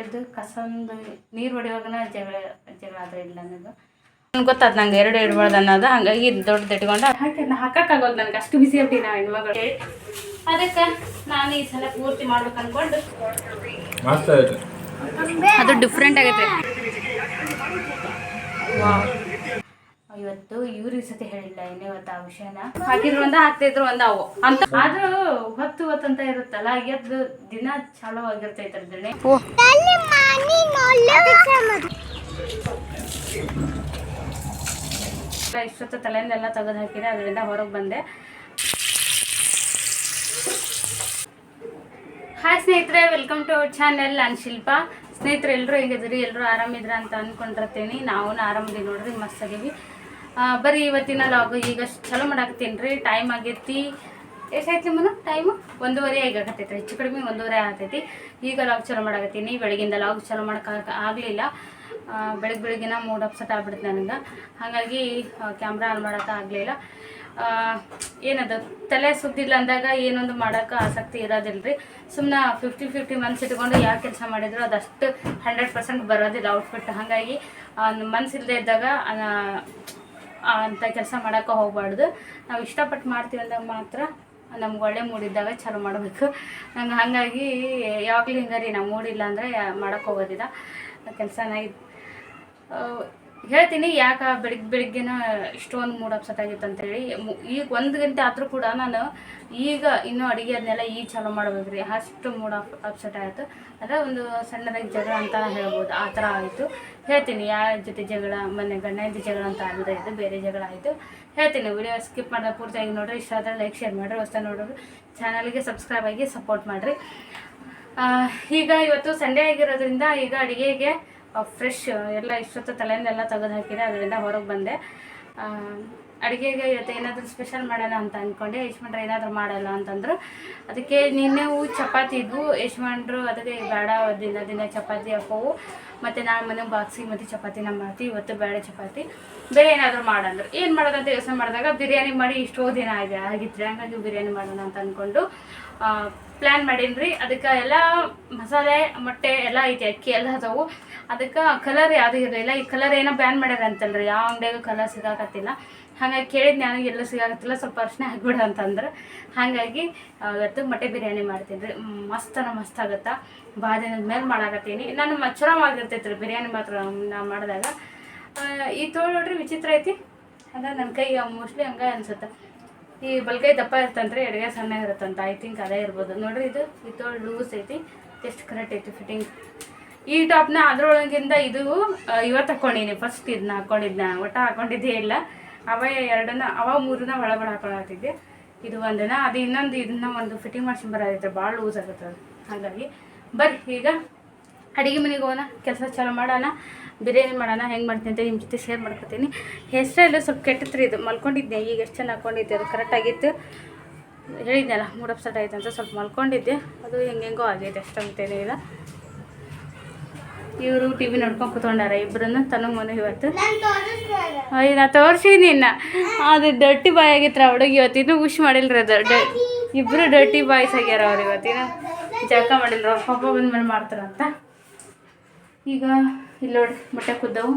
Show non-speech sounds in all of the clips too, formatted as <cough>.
ಎದ್ದು ಕಸಂದು ನೀರು ಹೊಡೆಯುವಾಗನ ಜಗಳ ಜಗಳ ಆದ್ರೆ ಇಲ್ಲ ಅನ್ನೋದು. ನನ್ಗೆ ಗೊತ್ತಾದ್ ನಂಗೆ ಎರಡು ಇಡ್ಬಾರ್ದು ಅನ್ನೋದು. ಹಂಗಾಗಿ ದೊಡ್ಡದು ಇಟ್ಕೊಂಡು ಹಾಕಿ ನಾ ನನ್ಗೆ ನನಗೆ ಅಷ್ಟು ಬಿಸಿ ಆಗ್ಬಿಟ್ಟು ನಾವು ಹೆಣ್ಮಗಳು. ಹೇಳಿ ಅದಕ್ಕೆ ನಾನು ಈ ಸಲ ಪೂರ್ತಿ ಮಾಡ್ಬೇಕು ಅನ್ಕೊಂಡು. ಅದು ಡಿಫ್ರೆಂಟ್ ಆಗೈತೆ. ಇವತ್ತು ಇವ್ರ ಸತಿ ಹೇಳಿಲ್ಲ, ಇನ್ನೇ ಇವತ್ತು ಆ ವಿಷಯನ. ಹಾಕಿದ್ರು ಒಂದ ಹಾಕ್ತಿದ್ರು ಒಂದ ಅವು. ಅಂತ ಆದ್ರೂ ಹೊತ್ತು ಹೊತ್ತು ಅಂತ ಇರುತ್ತಲ್ಲ, ಎದ್ದು ದಿನ ಚಾಲೋ ಆಗಿರ್ತೈತೆ ಇಷ್ಟೊತ್ತು ತಲೆಯಿಂದೆಲ್ಲ ತೆಗೆದು ಹಾಕಿದೆ, ಅದರಿಂದ ಹೊರಗೆ ಬಂದೆ. ಹಾಯ್ ಸ್ನೇಹಿತರೆ ವೆಲ್ಕಮ್ ಟು ಅವರ್ ಚಾನೆಲ್ ನಾನು ಶಿಲ್ಪ. ಸ್ನೇಹಿತರೆ ಎಲ್ಲರೂ ಹೇಗಿದ್ರಿ ಎಲ್ಲರೂ ಆರಾಮಿದ್ರ ಅಂತ ಅಂದ್ಕೊಂಡಿರ್ತೀನಿ ನಾವು ಆರಾಮದಿ ನೋಡ್ರಿ, ಮಸ್ತ್ ಆಗೀವಿ ಬರೀ ಇವತ್ತಿನ ಲಾಗ್ ಈಗ ಚಲೋ ಮಾಡಾಕತ್ತೀನಿ ರೀ ಟೈಮ್ ಆಗೈತಿ ಎಷ್ಟಾಯ್ತು ಮನ? ಟೈಮು ಒಂದೂವರೆ ಆಗಕತ್ತೈತಿ ಹೆಚ್ಚು ಕಡಿಮೆ ಒಂದೂವರೆ ಆಗತೈತಿ. ಈಗ ಲಾಗ್ ಚಲೋ ಮಾಡಾಕತ್ತೀನಿ. ಬೆಳಗಿಂದ ಲಾಗ್ ಚಲೋ ಮಾಡೋಕೆ ಆಗಲಿಲ್ಲ. ಬೆಳಗ್ಗೆ ಬೆಳಗ್ಗಿನ ಮೂಡ್ ಅಪ್ಸೆಟ್ ಆಗ್ಬಿಡುತ್ತೆ ನನಗೆ. ಹಾಗಾಗಿ ಕ್ಯಾಮ್ರಾ ಆನ್ ಮಾಡೋಕೆ ಆಗಲಿಲ್ಲ. ಏನದು? ತಲೆ ಸುದ್ದಿಲ್ಲ ಅಂದಾಗ ಏನೊಂದು ಮಾಡೋಕೆ ಆಸಕ್ತಿ ಇರೋದಿಲ್ಲ ರೀ ಸುಮ್ಮನೆ ಫಿಫ್ಟಿ ಫಿಫ್ಟಿ ಮನ್ಸು ಇಟ್ಕೊಂಡು ಯಾವ ಕೆಲಸ ಮಾಡಿದ್ರು ಅದಷ್ಟು ಹಂಡ್ರೆಡ್ ಪರ್ಸೆಂಟ್ ಬರೋದಿಲ್ಲ ಔಟ್ಫಿಟ್ ಹಾಗಾಗಿ ಮನಸ್ಸಿಲ್ಲದೆ ಇದ್ದಾಗ ಅಂಥ ಕೆಲಸ ಮಾಡೋಕೆ ಹೋಗ್ಬಾರ್ದು. ನಾವು ಇಷ್ಟಪಟ್ಟು ಮಾಡ್ತೀವಿ ಅಂದಾಗ ಮಾತ್ರ ನಮ್ಗೆ ಒಳ್ಳೆ ಮೂಡಿದ್ದಾಗ ಚಾಲೂ ಮಾಡಬೇಕು. ನಂಗೆ ಹಾಗಾಗಿ ಯಾವಾಗಲೂ ಹಿಂಗೆ ರೀ ನಾವು ಮೂಡಿಲ್ಲ ಅಂದರೆ ಮಾಡೋಕ್ಕೆ ಹೋಗೋದಿಲ್ಲ. ಕೆಲಸನ ಆ, ಹೇಳ್ತೀನಿ, ಯಾಕೆ ಬೆಳಿಗ್ಗೆ ಬೆಳಿಗ್ಗೆನ ಇಷ್ಟೊಂದು ಮೂಡ್ ಅಪ್ಸೆಟ್ ಆಗಿತ್ತು ಅಂತೇಳಿ. ಈಗ ಒಂದು ಗಂಟೆ ಆದರೂ ಕೂಡ ನಾನು ಈಗ ಇನ್ನೂ ಅಡುಗೆ ಅದನ್ನೆಲ್ಲ ಈಗ ಚಾಲೂ ಮಾಡ್ಬೇಕ್ರಿ. ಅಷ್ಟು ಮೂಡ್ ಅಪ್ ಅಪ್ಸೆಟ್ ಆಯಿತು. ಅಂದರೆ ಒಂದು ಸಣ್ಣದಾಗಿ ಜಗಳ ಅಂತ ಹೇಳ್ಬೋದು. ಆ ಥರ ಆಯಿತು. ಹೇಳ್ತೀನಿ, ಯಾರ ಜೊತೆ ಜಗಳ, ಮನೆ ಗಂಡ ಹೆಂಡತಿ ಜಗಳ ಅಂತ ಆಗದೆ ಇದು ಬೇರೆ ಜಗಳ ಆಯಿತು. ಹೇಳ್ತೀನಿ, ವಿಡಿಯೋ ಸ್ಕಿಪ್ ಮಾಡೋದು ಪೂರ್ತಿಯಾಗಿ ನೋಡಿರಿ. ಇಷ್ಟ ಆದರೆ ಲೈಕ್ ಶೇರ್ ಮಾಡಿರಿ. ಹೊಸ ನೋಡೋರು ಚಾನಲ್ಗೆ ಸಬ್ಸ್ಕ್ರೈಬ್ ಆಗಿ ಸಪೋರ್ಟ್ ಮಾಡಿರಿ. ಈಗ ಇವತ್ತು ಸಂಡೇ ಆಗಿರೋದ್ರಿಂದ ಈಗ ಅಡುಗೆಗೆ ಫ್ರೆಶ್ ಎಲ್ಲ ಇಷ್ಟೊತ್ತು ತಲೆಯಿಂದೆಲ್ಲ ತೆಗೆದು ಹಾಕಿದೆ, ಅದರಿಂದ ಹೊರಗೆ ಬಂದೆ. ಅಡುಗೆಗೆ ಇವತ್ತು ಏನಾದರೂ ಸ್ಪೆಷಲ್ ಮಾಡೋಣ ಅಂತ ಅಂದ್ಕೊಂಡೆ ಯಶ್ಮಂಡ್ರೆ ಏನಾದರೂ ಮಾಡಲ್ಲ ಅಂತಂದ್ರು. ಅದಕ್ಕೆ ನಿನ್ನೆವು ಚಪಾತಿ ಇದ್ವು. ಯಶ್ಮಂಡ್ರು ಅದಕ್ಕೆ ಬೇಡ, ದಿನ ದಿನ ಚಪಾತಿ ಹಾಕೋವು. ಮತ್ತು ನಾಳೆ ಮನೆ ಬಾಕ್ಸಿಗೆ ಮತ್ತು ಚಪಾತಿನ ಮಾಡ್ತೀವಿ ಇವತ್ತು ಬೇಡ ಚಪಾತಿ. ಬೇರೆ ಏನಾದರೂ ಮಾಡಂದ್ರು. ಏನು ಮಾಡೋದಂತ ಯೋಚನೆ ಮಾಡಿದಾಗ, ಬಿರಿಯಾನಿ ಮಾಡಿ ಇಷ್ಟೋ ದಿನ ಆಗಿದೆ ಆಗಿತ್ತು ಹಂಗಾಗಿ ಬಿರಿಯಾನಿ ಮಾಡೋಣ ಅಂತ ಅಂದ್ಕೊಂಡು ಪ್ಲ್ಯಾನ್ ಮಾಡೀನಿ ರೀ ಅದಕ್ಕೆ ಎಲ್ಲ ಮಸಾಲೆ, ಮೊಟ್ಟೆ ಎಲ್ಲ ಐತಿ, ಅಕ್ಕಿ ಎಲ್ಲ ಅದಾವು. ಅದಕ್ಕೆ ಕಲರ್ ಯಾವುದು ಇರಲಿಲ್ಲ. ಈ ಕಲರ್ ಏನೋ ಬ್ಯಾನ್ ಮಾಡ್ಯಾರ ಅಂತಲ್ರಿ ಯಾವ ಅಂಗಡಿಯಾಗ ಕಲರ್ ಸಿಗಾಕತ್ತಿಲ್ಲ. ಹಾಗಾಗಿ ಕೇಳಿದ್ ನನಗೆ ಎಲ್ಲೂ ಸಿಗಾಕತ್ತಿಲ್ಲ. ಸ್ವಲ್ಪ ಅರ್ಶಿನ ಹಾಕ್ಬಿಡ ಅಂತಂದ್ರೆ. ಹಾಗಾಗಿ ಇವತ್ತು ಮೊಟ್ಟೆ ಬಿರಿಯಾನಿ ಮಾಡ್ತೀನಿ ರೀ ಮಸ್ತನ ಮಸ್ತ್ ಆಗುತ್ತಾ. ದಿನದ ಮೇಲೆ ಮಾಡಾಕತ್ತೀನಿ. ನಾನು ಮಚ್ಚರವಾಗಿರ್ತೈತೆ ರೀ ಬಿರಿಯಾನಿ ಮಾತ್ರ ನಾ ಮಾಡಿದಾಗ. ಈ ತೋಳು ನೋಡ್ರಿ ವಿಚಿತ್ರ ಐತಿ. ಅಂದ್ರೆ ನನ್ನ ಕೈ ಮೋಸ್ಟ್ಲಿ ಹಂಗೆ ಅನ್ಸುತ್ತೆ. ಈ ಬಲ್ಗೈ ದಪ್ಪ ಇರ್ತಂತ್ರಿ ಎಡಗೈ ಸಣ್ಣ ಇರುತ್ತಂತ ಐ ಥಿಂಕ್ ಅದೇ ಇರ್ಬೋದು. ನೋಡ್ರಿ ಇದು ತೋಳು ಲೂಸ್ ಐತಿ ಎಷ್ಟು ಕರೆಕ್ಟ್ ಐತಿ ಫಿಟ್ಟಿಂಗ್ ಈ ಟಾಪ್ನ ಅದ್ರೊಳಗಿಂದ ಇದು ಇವತ್ತು ಹಾಕೊಂಡಿನಿ ಫಸ್ಟ್ ಇದನ್ನ ಹಾಕೊಂಡಿದ್ನ, ಒಟ್ಟ ಹಾಕೊಂಡಿದ್ದೇ ಇಲ್ಲ. ಅವ ಎರಡನ್ನ, ಅವ ಮೂರನ್ನ ಒಳಗಡೆ ಹಾಕೊಳತ್ತಿದ್ದೆ ಇದು ಒಂದನ ಅದು ಇನ್ನೊಂದು, ಇದನ್ನ ಒಂದು ಫಿಟ್ಟಿಂಗ್ ಮಾಡ್ಸ್ಕೊಂಡ್ ಬರೋದೈತೆ ಭಾಳ ಲೂಸ್ ಆಗುತ್ತೆ ಹಾಗಾಗಿ, ಬರ್ರಿ, ಈಗ ಅಡುಗೆ ಮನೆಗೆ ಹೋಗೋಣ, ಕೆಲಸ ಚಾಲೂ ಮಾಡೋಣ. ಬಿರಿಯಾನಿ ಮಾಡೋಣ, ಹೆಂಗೆ ಮಾಡ್ತೀನಿ ಅಂತ ನಿಮ್ಮ ಜೊತೆ ಶೇರ್ ಮಾಡ್ಕೊತೀನಿ. ಹೆಸರೆಲ್ಲ ಸ್ವಲ್ಪ ಕೆಟ್ಟತ್ರಿ ಇದು, ಮಲ್ಕೊಂಡಿದ್ದೆ, ಈಗ ಎಷ್ಟು ಚೆನ್ನಾಗಿ ಹಾಕ್ಕೊಂಡಿದ್ದೆ ಅದು ಕರೆಕ್ಟಾಗಿತ್ತು ಹೇಳಿದ್ನಲ್ಲ ಮೂಡ್ ಅಪ್ಸೆಟ್ ಆಯ್ತು ಅಂತ ಸ್ವಲ್ಪ ಮಲ್ಕೊಂಡಿದ್ದೆ, ಅದು ಹೆಂಗೆಂಗೋ ಆಗೈತೆ ಅಷ್ಟಂತೇನೇ ಇಲ್ಲ. ಇವರು ಟಿ ವಿ ನೋಡ್ಕೊಂಡು ಕೂತ್ಕೊಂಡಾರ ಇಬ್ಬರನ್ನ ತನಗೆ ಮನೆ ಇವತ್ತು. ಅಯ್ಯ, ನಾ ತೋರಿಸಿದ್ದೀನಿ ಇನ್ನ ಅದು ಡರ್ಟಿ ಬಾಯ್ ಆಗಿತ್ತು ಹುಡುಗಿ ಇವತ್ತು, ಇನ್ನೂ ವಿಶ್ ಮಾಡಿಲ್ರಿ ಅದು. ಡ ಇಬ್ಬರು ಡರ್ಟಿ ಬಾಯ್ಸ್ ಆಗ್ಯಾರ ಅವ್ರು ಇವತ್ತಿನ ಜಳಕ ಮಾಡಿಲ್ರು, ಅವ್ರ ಪಾಪ ಬಂದ್ಮೇಲೆ ಮಾಡ್ತಾರಂತ. ಈಗ ಇಲ್ಲಿ ನೋಡಿ ಮೊಟ್ಟೆ ಕುದ್ದವು.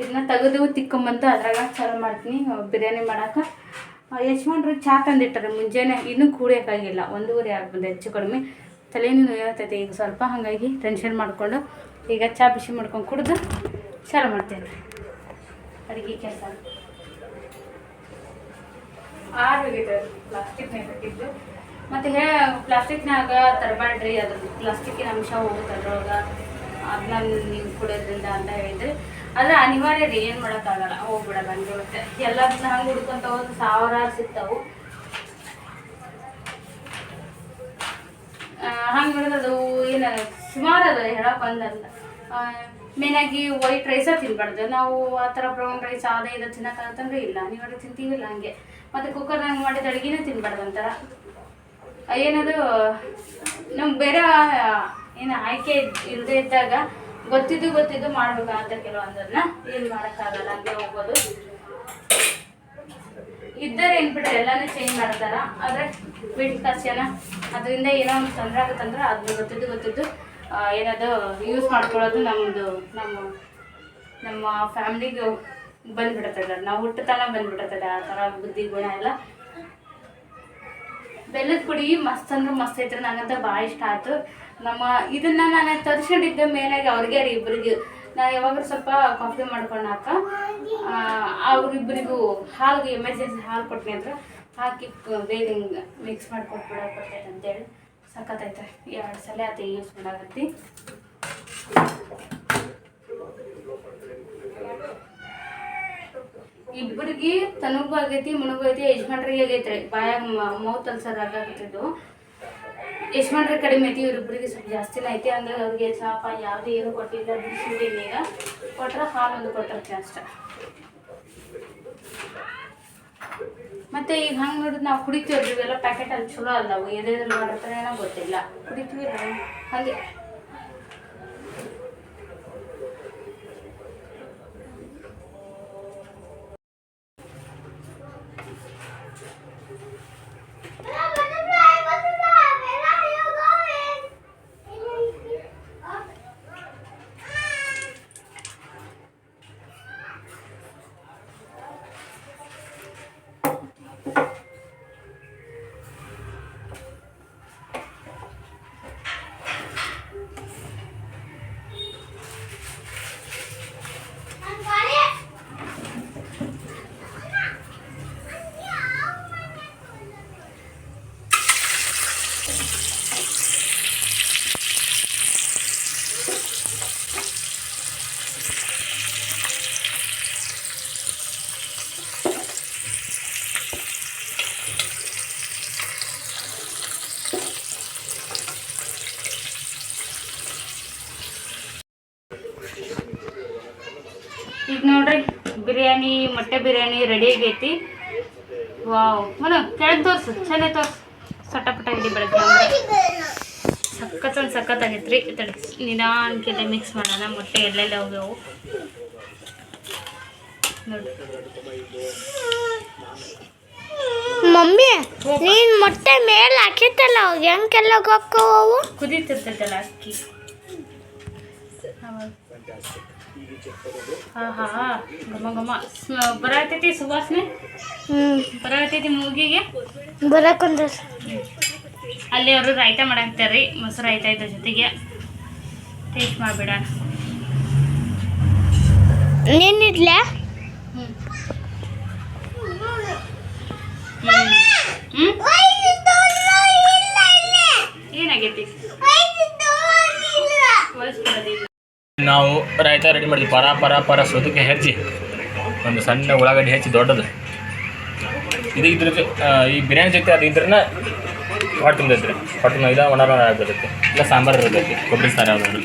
ಇದನ್ನ ತೆಗೆದು ತಿಕ್ಕೊಂಬಂದು ಅದ್ರಾಗ ಚಾಲು ಮಾಡ್ತೀನಿ ಬಿರಿಯಾನಿ ಮಾಡೋಕೆ. ಯಜಮಾನ್ರು ಚಾ ತಂದಿಟ್ಟಾರೆ ಮುಂಜಾನೆ, ಇನ್ನೂ ಕೂಡಿಯೋಕ್ಕಾಗಿಲ್ಲ ಒಂದೂವರೆ ಆಗ್ಬೋದು, ಹೆಚ್ಚು ಕಡಿಮೆ. ತಲೆನೂ ನೋಯತೈತೆ ಈಗ ಸ್ವಲ್ಪ, ಹಾಗಾಗಿ ಟೆನ್ಷನ್ ಮಾಡಿಕೊಂಡು ಈಗ ಚಾ ಬಿಸಿ ಮಾಡ್ಕೊಂಡು ಕುಡಿದು ಚಾಲು ಮಾಡ್ತೇನೆ. ಅಡುಗೆ ಕೆಲಸ. ಆರೋಗಿದೆ ಪ್ಲಾಸ್ಟಿಕ್ನಾಗ ಬಿಟ್ಟಿದ್ದು ಮತ್ತು ಹೇ ಪ್ಲಾಸ್ಟಿಕ್ನಾಗ ತರಬೇಡ್ರಿ ಅದ್ರ ಪ್ಲಾಸ್ಟಿಕ್ಕಿನ ಅಂಶ ಹೋಗುತ್ತೆ ಅದ್ರೊಳಗೆ. ಅದನ್ನ ನೀವು ಕುಡಿಯೋದ್ರಿಂದ ಅಂತ ಹೇಳಿದ್ರೆ ಆದರೆ ಅನಿವಾರ್ಯ ರೀ ಏನು ಮಾಡೋಕ್ಕಾಗಲ್ಲ. ಹೋಗ್ಬಿಡಲ್ಲ ಬಂದ್ಬಿಡುತ್ತೆ ಎಲ್ಲದನ್ನ ಹಂಗೆ ಹುಡ್ಕೊಂತ ಹೋದ್ರೆ ಸಾವಿರಾರು ಸಿಗ್ತಾವು. ಹಂಗೆ ಹಿಡಿದದು ಏನು ಸುಮಾರು ಅದ ಹೇಳಕ್ಕೆ ಬಂದಲ್ಲ ಮೇನಾಗಿ ವೈಟ್ ರೈಸ ತಿನ್ಬಾರ್ದು. ನಾವು ಆ ಥರ ಬ್ರೌನ್ ರೈಸ್ ಅದೇ ಇದು ತಿನ್ನೋಕ್ಕಾಗತ್ತಂದ್ರೆ ಇಲ್ಲ. ಅನಿವಾರ್ಯ ತಿಂತೀವಿಲ್ಲ ಹಂಗೆ. ಮತ್ತು ಕುಕ್ಕರ್ನಾಗ ಮಾಡಿದ ಅಡುಗೆನೇ ತಿನ್ಬಾರ್ದು ಅಂತಾರ ಏನದು, ನಮ್ಗೆ ಬೇರೆ ಏನು ಆಯ್ಕೆ ಇಲ್ಲದೆ ಇದ್ದಾಗ ಗೊತ್ತಿದ್ದು ಗೊತ್ತಿದ್ದು ಮಾಡ್ಬೇಕಾಗತ್ತೆ ಕೆಲವೊಂದನ್ನ ಏನು ಮಾಡೋಕ್ಕಾಗಲ್ಲ, ಹಂಗೆ ಹೋಗ್ಬೋದು. ಇದ್ದರೆ ಏನು ಎಲ್ಲಾನು ಚೇಂಜ್ ಮಾಡ್ತಾರ? ಆದರೆ ಬಿಟ್ಟು ಕಷ್ಟ ಅದರಿಂದ ಏನೋ ಒಂದು ತೊಂದರೆ ಆಗುತ್ತಂದ್ರೆ ಅದನ್ನ ಗೊತ್ತಿದ್ದು ಗೊತ್ತಿದ್ದು ಏನದು ಯೂಸ್ ಮಾಡ್ಕೊಳ್ಳೋದು ನಮ್ಮದು ನಮ್ಮ ನಮ್ಮ ಫ್ಯಾಮ್ಲಿಗೆ ಬಂದ್ಬಿಡ್ತದೆ ನಾವು ಹುಟ್ಟತನ ಬಂದ್ಬಿಡ್ತದೆ ಆ ಥರ ಬುದ್ಧಿ ಗುಣ ಎಲ್ಲ. ಬೆಲ್ಲದ ಪುಡಿ ಮಸ್ತ್ ಅಂದ್ರೆ ಮಸ್ತ್ ಐತ್ರಿ, ನಂಗಂತ ಭಾಳ ಇಷ್ಟ ಆಯ್ತು. ನಮ್ಮ ಇದನ್ನ ನಾನು ತರಿಸ್ಕೊಂಡಿದ್ದೆ ಮೇಲಾಗಿ ಅವ್ರಿಗೆ ರೀ ಇಬ್ಬರಿಗೆ ನಾನು ಯಾವಾಗ ಸ್ವಲ್ಪ ಕಾಫಿ ಮಾಡ್ಕೊಂಡಾಕ ಅವ್ರಿಬ್ಬರಿಗೂ ಹಾಲಿಗೆ ಎಮರ್ಜೆನ್ಸಿ ಹಾಲು ಕೊಟ್ನಿ ಅಂದ್ರೆ ಹಾಕಿ ಬೇಗ ಹಿಂಗೆ ಮಿಕ್ಸ್ ಮಾಡಿ ಕೊಟ್ಬಿಡೋಕೆ ಬರ್ತೈತೆ ಅಂತೇಳಿ ಸಖತ್ತೈತೆ ಎರಡು ಸಲ ಅದು ಯೂಸ್ ಮಾಡಾಕತ್ತಿ. ಇಬ್ಬರಿಗೆ ತನಗೂ ಆಗೈತಿ ಮುಣಗೂ ಐತಿ ಯಜಮಾನ್ರಿಗೆ ಆಗೈತ್ರಿ. ಬಾಯಾಗ ಮೌತ್ ಅಲ್ಸರ್ ಆಗಾಕತ್ತಿದ್ದು ಯಜಮಾನ್ರಿಗೆ ಕಡಿಮೆ ಐತಿ, ಇವ್ರಿಬ್ರಿಗೆ ಸ್ವಲ್ಪ ಜಾಸ್ತಿನೇ ಐತಿ. ಅಂದ್ರೆ ಅವ್ರಿಗೆ ಚಾಪ ಯಾವುದೇ ಏನು ಕೊಟ್ಟಿಲ್ಲ ಬಿಸಿಲಿಲ್ಲ ಈಗ ಕೊಟ್ರೆ ಹಾಲು ಒಂದು ಕೊಟ್ಟರೆ ಅಷ್ಟ. ಮತ್ತೆ ಈಗ ಹಂಗೆ ನೋಡಿದ್ರೆ ನಾವು ಕುಡಿತೀವಿ ಇವೆಲ್ಲ ಪ್ಯಾಕೆಟ್ ಅಲ್ಲಿ ಚಲೋ ಅಲ್ಲವು ಎದೆದ್ರಲ್ಲಿ ಮಾಡಿರ್ತಾರೆ ಏನೋ ಗೊತ್ತಿಲ್ಲ. ಕುಡಿತೀವಿ ಹಾಗೆ. ಈಗ ನೋಡ್ರಿ ಬಿರಿಯಾನಿ ಮೊಟ್ಟೆ ಬಿರಿಯಾನಿ ರೆಡಿ ಆಗೈತಿ. ವಾವ್ ಮನ ಕೆಳಗೆ ತೋರ್ಸು ಚೆನ್ನಾಗಿ ತೋರ್ಸು. ಸಟಪಟ ಇದೆ ಬೆಳಗ್ಗೆ ಸಖತ್ ಒಂದು ಸಖತ್ ಆಗೈತ್ರಿ. ತಡಿ ನಿಧಾನಕ್ಕೆಲ್ಲ ಮಿಕ್ಸ್ ಮಾಡೋಣ. ಮೊಟ್ಟೆ ಎಲ್ಲೆಲ್ಲ ಹೋಗ್ಯಾವು. ಮಮ್ಮಿ ನೀನ್ ಮೊಟ್ಟೆ ಮೇಲೆ ಹಾಕಿತ್ತಲ್ಲ ಹೆಂಗೆಲ್ಲ ಹೋಕ್ಕವು ಕುದೀತಿರ್ತೈತಲ್ಲ ಅಕ್ಕಿ. ಹಾ ಹಾಂ ಘಮ ಘಮ ಬರತೈತಿ ಸುವಾಸನೆ ಹ್ಮ್. ಬರತೈತಿ ಮೂಗಿಗೆ ಬರಕೊಂದ ಅಲ್ಲಿ ಅವರು ರಾಯ್ತ ಮಾಡಾಕ್ತಾರ್ರಿ ಮೊಸರು ರಾಯ್ತ ಇದ್ರ ಜೊತೆಗೆ. ಟೇಸ್ಟ್ ಮಾಡಿಬಿಡೋಣ ನೀನಿದ್ಲ ಹ್ಞೂ ಹ್ಞೂ ರಾಯ್ತ ರೆಡಿ ಮಾಡಿದ್ವಿ ಪರ ಪರ ಪರ ಸೋದಕ್ಕೆ ಹೆಚ್ಚಿ ಒಂದು ಸಣ್ಣ ಉಳ್ಳಾಗಡ್ಡಿ ಹೆಚ್ಚಿ ದೊಡ್ಡದು. ಇದು ಇದ್ರ ಈ ಬಿರಿಯಾನಿ ಜೊತೆ ಅದು ಇದ್ರನ್ನ ಹೊಟ್ಟೆ ತುಂಬಿದ್ರೆ ಹೊಟ್ಟೆ ಇದು ಇದ ಒಣ ಆಗಿರುತ್ತೆ ಇಲ್ಲ ಸಾಂಬಾರು ಇರ್ತೈತಿ ಕೊಬ್ಬರಿ ಸಾರು ಯಾವ್ದಾದ್ರು.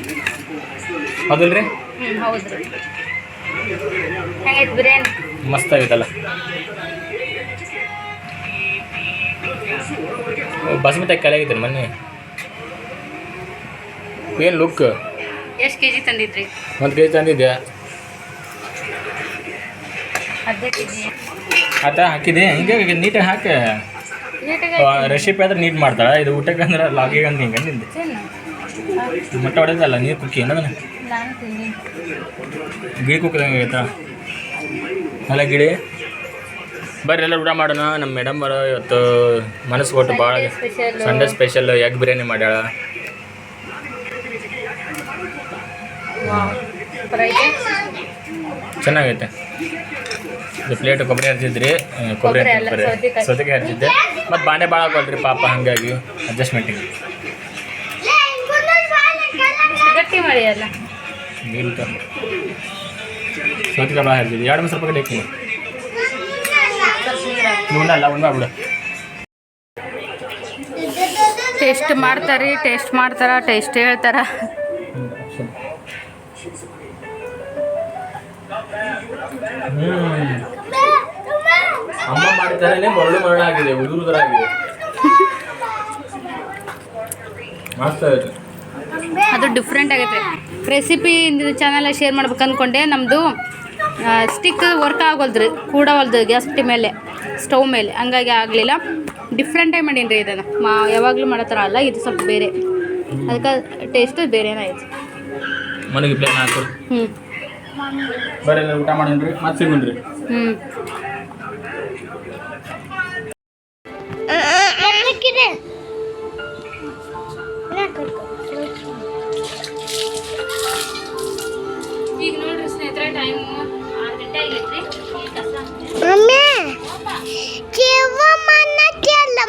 ಹೆಂಗೈತಿ ಬಿರಿಯಾನಿ? ಮಸ್ತ್ ಆಗೈತಲ್ಲ ಬಸ್ಮಿಟ್ಟಾಗಿ ಕಲೆ ಆಗೈತೆ ಮೊನ್ನೆ. ಏನು ಲುಕ್ ಎಷ್ಟು ಕೆ ಜಿ ತಂದಿದ್ರಿ? ಒಂದು ಕೆ ಜಿ ತಂದಿದ್ದೆ ಅರ್ಧ ಕೆ ಜಿ ಆತ ಹಾಕಿದೆ. ಹಿಂಗೆ ನೀಟಾಗಿ ಹಾಕ. ರೆಸಿಪಿ ಆದ್ರೆ ನೀಟ್ ಮಾಡ್ತಾಳೆ. ಇದು ಊಟಕ್ಕೆ ಅಂದ್ರೆ ಲಾಗಿಗೆ ಅಂತ ಹಿಂಗೆ ನಿಂದೆ ಮೊಟ್ಟೆ ಹೊಡೆದಲ್ಲ ನೀರು ಕುಕ್ಕಿ ಏನದನ್ನ ಗಿಳಿ ಕುಕ್ಕದಂಗೆ ಆಗೈತಾ ಅಲ್ಲ ಗಿಳಿ ಬರ್ರಿ ಎಲ್ಲ ಊಟ ಮಾಡೋಣ. ನಮ್ಮ ಮೇಡಮ್ ಬರೋ ಇವತ್ತು ಮನಸ್ಸು ಕೊಟ್ಟು ಭಾಳ ಸಂಡೇ ಸ್ಪೆಷಲ್ ಎಗ್ ಬಿರಿಯಾನಿ ಮಾಡ್ಯಾಳ ಫ್ರೈ ಚೆನ್ನಾಗೈತೆ. ಇದು ಪ್ಲೇಟ್ ಕೊಬ್ಬರಿ ಹರಿಸಿದ್ರಿ ಕೊಬ್ಬರಿ ಸೌತೆಕಾಯಿ. ಹರಿಸಿದ್ದೆ ಮತ್ತು ಬಾಂಡೆ ಭಾಳ ಆಗಲ್ರಿ ಪಾಪ ಹಾಗಾಗಿ ಅಡ್ಜಸ್ಟ್ಮೆಂಟಿಗೆ ತಂದು ಸೌತೆಕಾಯಿ ಭಾಳ ಹರಿಸಿದ್ವಿ ಎರಡು ಮೂರು ಸ್ವಲ್ಪ ಕಡೆ ಉಣ್ಣಲ್ಲ ಉಣ್ಣ ಬಿಡು ಟೇಸ್ಟ್ ಮಾಡ್ತಾರೆ ಟೇಸ್ಟ್ ಮಾಡ್ತಾರ ಟೇಸ್ಟ್ ಹೇಳ್ತಾರ. ಅಮ್ಮ ಮಾಡಿದ್ದಾನೆ ಮರಳು ಮರಳಾಗಿದೆ ಆಗಿದೆ ಮಸ್ತ್ ಅದು ಡಿಫ್ರೆಂಟ್ ಆಗುತ್ತೆ ರೆಸಿಪಿ ಚಾನಲ್ ಶೇರ್ ಮಾಡ್ಬೇಕು ಅಂದ್ಕೊಂಡೆ ನಮ್ಮದು ಸ್ಟಿಕ್ ವರ್ಕ್ ಆಗೋಲ್ದ್ರಿ ಕೂಡವಲ್ದು ಗ್ಯಾಸ್ ಮೇಲೆ ಸ್ಟವ್ ಮೇಲೆ. ಹಂಗಾಗಿ ಆಗಲಿಲ್ಲ. ಡಿಫ್ರೆಂಟಾಗಿ ಮಾಡೀನಿ ರೀ ಇದನ್ನು. ಮಾ ಯಾವಾಗಲೂ ಮಾಡೋ ಥರ ಅಲ್ಲ ಇದು ಸ್ವಲ್ಪ ಬೇರೆ. ಅದಕ್ಕೆ ಟೇಸ್ಟ್ ಬೇರೆನೇ ಐತೆ. ಹ್ಞೂ ಬರೀ ಊಟ ಮಾಡಿದ್ರಿ ಮತ್ತೆ ಬರ್ಲಿಕ್ಕಿದೆ ಈಗ ನೋಡ್ರಿ ಸ್ನೇಹಿತರೆ ಟೈಮ್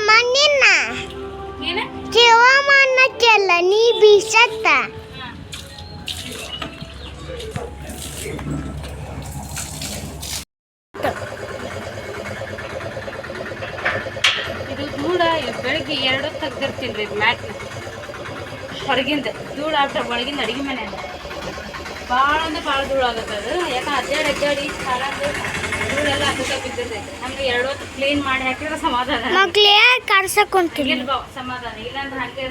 ಮಣ್ಣಿನ ಚೆಲ್ಲ ನೀ ಬೀಸತ್ತ ಇದು ಧೂಳ ಬೆಳಗ್ಗೆ ಎರಡು ತೆಗ್ದಿರ್ತೀನಿ ರೀ ಮ್ಯಾಟ್ನ ಹೊರಗಿಂದ ಧೂಳು ಆಗ್ತಾ ಒಳಗಿಂದ ಅಡುಗೆ ಮನೆ ಅಂದ್ರೆ ಭಾಳ ಅಂದ್ರೆ ಭಾಳ ಧೂಳು ಆಗುತ್ತೆ ಅದು. ಯಾಕಂದ್ರೆ ಅಡ್ಡಾಡಿ ಅಡ್ಡಾಡಿ ಸಾರಂದು ಧೂಳೆಲ್ಲ ಅದಕ್ಕೆ ಬಿದ್ದಿರ್ತೈತೆ ನಮ್ಗೆ ಎರಡು ಹೊತ್ತು ಕ್ಲೀನ್ ಮಾಡಿ ಹಾಕಿದ್ರೆ ಸಮಾಧಾನ. ಇಲ್ಲ ಬಾ ಸಮಾಧಾನ. ಇಲ್ಲಾಂದ್ರೆ ಹಾಗೆ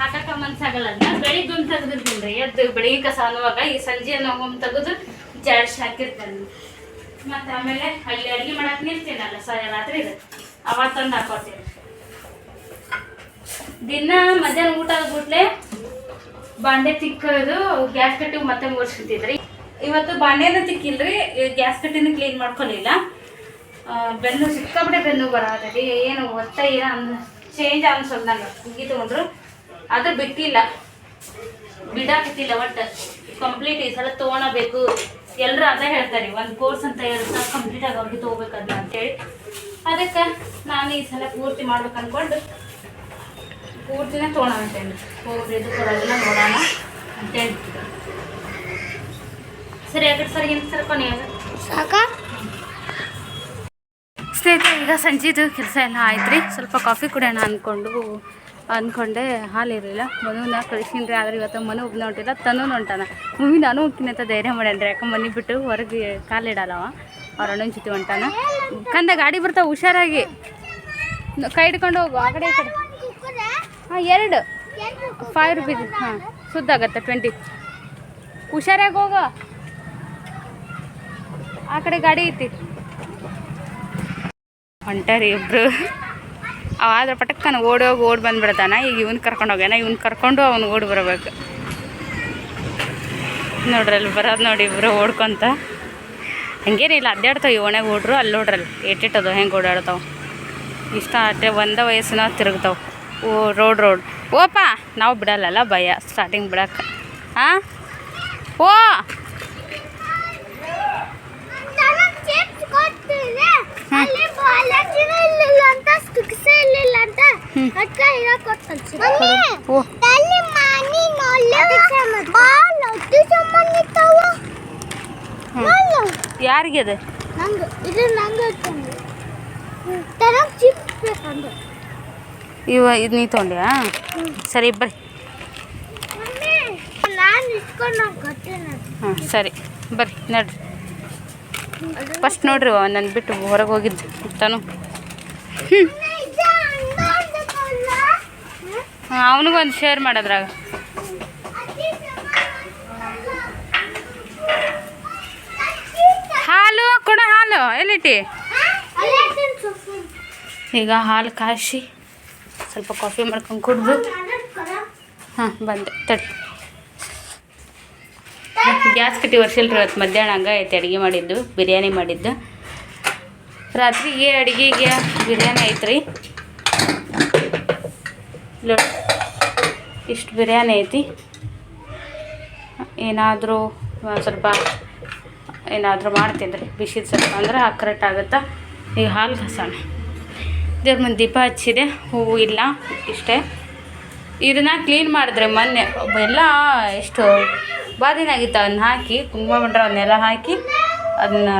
ಹಾಕಕ್ಕ ಮನ್ಸಾಗಲ್ಲ. ಬೆಳಿಗ್ಗೆ ಒಂದು ತೆಗ್ದಿರ್ತೀನಿ ರೀ. ಎದ್ದು ಬೆಳಿಗ್ಗೆ ಕಸ ಅನ್ನುವಾಗ ಈ ಸಂಜೆ ನಾವು ಒಮ್ಮೆ ತೆಗೆದು ಜಾಡ್ಸಿ ಹಾಕಿರ್ತೇನೆ. ಮತ್ತೆ ಆಮೇಲೆ ಅಲ್ಲಿ ಅಡುಗೆ ಮಾಡಕ್ಕೆ ನಿಲ್ತೀನಲ್ಲ ಸಾಯ ರಾತ್ರಿ ಅವಾಗ ತಂದು ಹಾಕೋತೀನಿ ದಿನ ಮಧ್ಯಾಹ್ನ ಊಟ ಆಗ್ಬಿಟ್ಲೆ ಬಾಂಡೆ ತಿಕ್ಕೋದು, ಗ್ಯಾಸ್ ಕಟ್ಟಿಗೆ ಮತ್ತೆ ಮುಗಿಸ್ಕೊತಿದ್ರಿ ಇವತ್ತು ಬಾಂಡೆನ ತಿಕ್ಕಿಲ್ರಿ ಗ್ಯಾಸ್ ಕಟ್ಟಿನ ಕ್ಲೀನ್ ಮಾಡ್ಕೊಳ್ಲಿಲ್ಲ ಬೆನ್ನು ಸಿಕ್ಕಾಬಿಟ್ಟೆ ಬೆನ್ನು ಬರತೈತಿ ಏನು ಒತ್ತ ಏನು ಚೇಂಜ್ ಅನ್ಸಲ್ ನಂಗೆ ಹುಗ್ಗಿ ತೊಗೊಂಡ್ರು. ಆದ್ರೆ ಬಿಟ್ಟಿಲ್ಲ. ಬಿಡಾಕತ್ತಿಲ್ಲ ಒಟ್ಟು. ಕಂಪ್ಲೀಟ್ ಈ ಸಲ ತೊಗೊಳಬೇಕು ಎಲ್ಲರೂ ಅದೇ ಹೇಳ್ತಾರೆ, ಒಂದು ಕೋರ್ಸ್ ಅಂತ ಹೇಳ್ತಾ ಕಂಪ್ಲೀಟ್ ಆಗಿ ಅವ್ರಿಗೆ ತೊಗೋಬೇಕಲ್ಲ ಅಂತೇಳಿ. ಅದಕ್ಕೆ ನಾನು ಈ ಸಲ ಪೂರ್ತಿ ಮಾಡ್ಬೇಕು ಅನ್ಕೊಂಡು ಪೂರ್ತಿನೇ ತೊಗೊಳ ಟೆಂಟ್ ನೋಡೋಣ ಅಂತೇಳಿ ಸರಿ ಆಗತ್ತೆ ಸರ್ ಏನು ಸರ್ ಕೊನೆ. ಸಾಕ? ಸ್ನೇಹಿತರೆ ಈಗ ಸಂಜೆದು ಕೆಲಸ ಎಲ್ಲ ಆಯ್ತು ರೀ ಸ್ವಲ್ಪ ಕಾಫಿ ಕುಡಿಯೋಣ ಅಂದ್ಕೊಂಡು ಅಂದ್ಕೊಂಡೆ ಹಾಲಿರಲಿಲ್ಲ ಮನುನ ರೀ ಆದ್ರೆ ಇವತ್ತು ಮನು ಒಬ್ಬನ ಹೊಂಟಿಲ್ಲ ತನು ಹೊಂಟಾನ. ಮಮ್ಮಿ ನಾನು ಹೋಗ್ತೀನಿ ಅಂತ ಧೈರ್ಯ ಮಾಡ್ಯಾನ್ರಿ ಯಾಕೆ ಮನೆ ಬಿಟ್ಟು ಹೊರಗೆ ಕಾಲಿಡಲ್ಲವ ಅವ್ರ ಅಣ್ಣನ ಜೊತೆ ಹೊಂಟಾನ. ಕಂದ ಗಾಡಿ ಬರ್ತಾವೆ ಹುಷಾರಾಗಿ. ಕೈ ಹಿಡ್ಕೊಂಡು ಹೋಗು ಆ ಕಡೆ ಈ ಕಡೆ. ಹಾಂ ಎರಡು. ಫೈವ್ ರುಪೀಸ್ ಹಾಂ ಸುದ್ದಾಗತ್ತೆ ಟ್ವೆಂಟಿ ಹುಷಾರಾಗಿ ಹೋಗ. ಆ ಕಡೆ ಗಾಡಿ ಐತಿ. ಹೊಂಟಾರಿ ಇಬ್ರು. ಆದ್ರೆ ಪಟಕ್ಕನ ಓಡೋಗಿ ಓಡಿ ಬಂದ್ಬಿಡ್ತಾನ. ಈಗ ಇವ್ನ ಕರ್ಕೊಂಡು ಹೋಗ್ಯಾನ ಇವ್ನ ಕರ್ಕೊಂಡು ಅವ್ನು ಓಡಿ ಬರಬೇಕು. ನೋಡ್ರಲ್ಲಿ ಬರೋದು ನೋಡಿ ಇಬ್ರು ಓಡ್ಕೊಂತ. ಹಂಗೇನಿಲ್ಲ ಅಡ್ಡಾಡ್ತಾವ ಈ ಓಣ್ಯಾಗ ಓಡ್ರು ಅಲ್ಲಿ ನೋಡ್ರಲ್ಲಿ ಏಟಿಟ್ಟದು ಹೆಂಗೆ ಓಡಾಡ್ತಾವ ಇಷ್ಟ ಅಟ್ಟೆ ಒಂದ ವಯಸ್ಸಿನ ತಿರುಗ್ತಾವ. ಓ ರೋಡ್ ರೋಡ್ ಓಪ, ನಾವು ಬಿಡಲ್ಲಲ್ಲ ಭಯ ಸ್ಟಾರ್ಟಿಂಗ್ ಬಿಡಕ್ಕೆ ಹಾಂ? ಓ! ಅಲ್ಲಿ ಬಾಲಾಜಿ ಇರ್ಲಿಲ್ಲ ಅಂತ ಸ್ಟಿಕ್ಸ್ ಇರ್ಲಿಲ್ಲ ಅಂತ ಅಕ್ಕ ಹೇಳಕೊಟ್ಟಂತೆ ಮಮ್ಮಿ ಓ. ಅಲ್ಲಿ ಮಾನಿ ನೋಡ್ಲೆ ಬಾಲ್ ಒತ್ತಿ ಸಂಬಂಧಿತ್ತವ ನೋಡು ಯಾರಿಗೆ ಅದು. ನಂಗೆ ಇದು ನಂಗೆ ಚಿಪ್ಸ್ ಬೇಕಂದ್ರೆ ಇವ ಇದು ನೀ ತೊಗೊಂಡ್ಯಾ? ಸರಿ ಬರ್ರಿ. ಹಾಂ ಸರಿ. ಬರ್ರಿ ನಡ್ರಿ. ಫಸ್ಟ್ ನೋಡ್ರಿ ನನ್ನ ಬಿಟ್ಟು ಹೊರಗೆ ಹೋಗಿದ್ದು ತಾನು. ಅವನಿಗೂ ಒಂದು ಶೇರ್ ಮಾಡದ್ರಾಗ. ಹಾಲು ಕೊಡ ಹಾಲು ಎಲ್ಲಿಟ್ಟಿ? ಈಗ ಹಾಲು ಕಾಯಿಸಿ. ಸ್ವಲ್ಪ ಕಾಫಿ ಮಾಡ್ಕೊಂಡು ಕುಡಿದು. ಹಾಂ, ಬಂದೆ. ತಡಿ. ಗ್ಯಾಸ್ ಕಟ್ಟಿ ವರ್ಷಲ್ರಿ ಇವತ್ತು ಮಧ್ಯಾಹ್ನ ಹಂಗೆ ಐತೆ, ಅಡುಗೆ ಮಾಡಿದ್ದು, ಬಿರಿಯಾನಿ ಮಾಡಿದ್ದು. ರಾತ್ರಿಗೆ ಅಡುಗೆಗೆ ಬಿರಿಯಾನಿ ಐತ್ರಿ. ಇಷ್ಟು ಬಿರಿಯಾನಿ ಐತಿ. ಏನಾದರೂ ಸ್ವಲ್ಪ ಏನಾದರೂ ಮಾಡ್ತೀನಿ ರೀ ಬಿಸಿದು ಸ್ವಲ್ಪ ಅಂದ್ರೆ ಕರೆಕ್ಟ್ ಆಗುತ್ತಾ? ಈಗ ಹಾಲು ಕಸೋಣ ದೇವ್ರ ಮುಂದೆ ದೀಪ ಹಚ್ಚಿದೆ, ಹೂವು ಇಲ್ಲ, ಇಷ್ಟೇ. ಇದನ್ನ ಕ್ಲೀನ್ ಮಾಡಿದ್ರೆ ಮೊನ್ನೆ ಎಲ್ಲ ಎಷ್ಟು ಬಾದಿನಾಗಿತ್ತು ಅದನ್ನ ಹಾಕಿ, ಕುಂಕುಮ ಬಂಡ್ರ ಅವನ್ನೆಲ್ಲ ಹಾಕಿ ಅದನ್ನ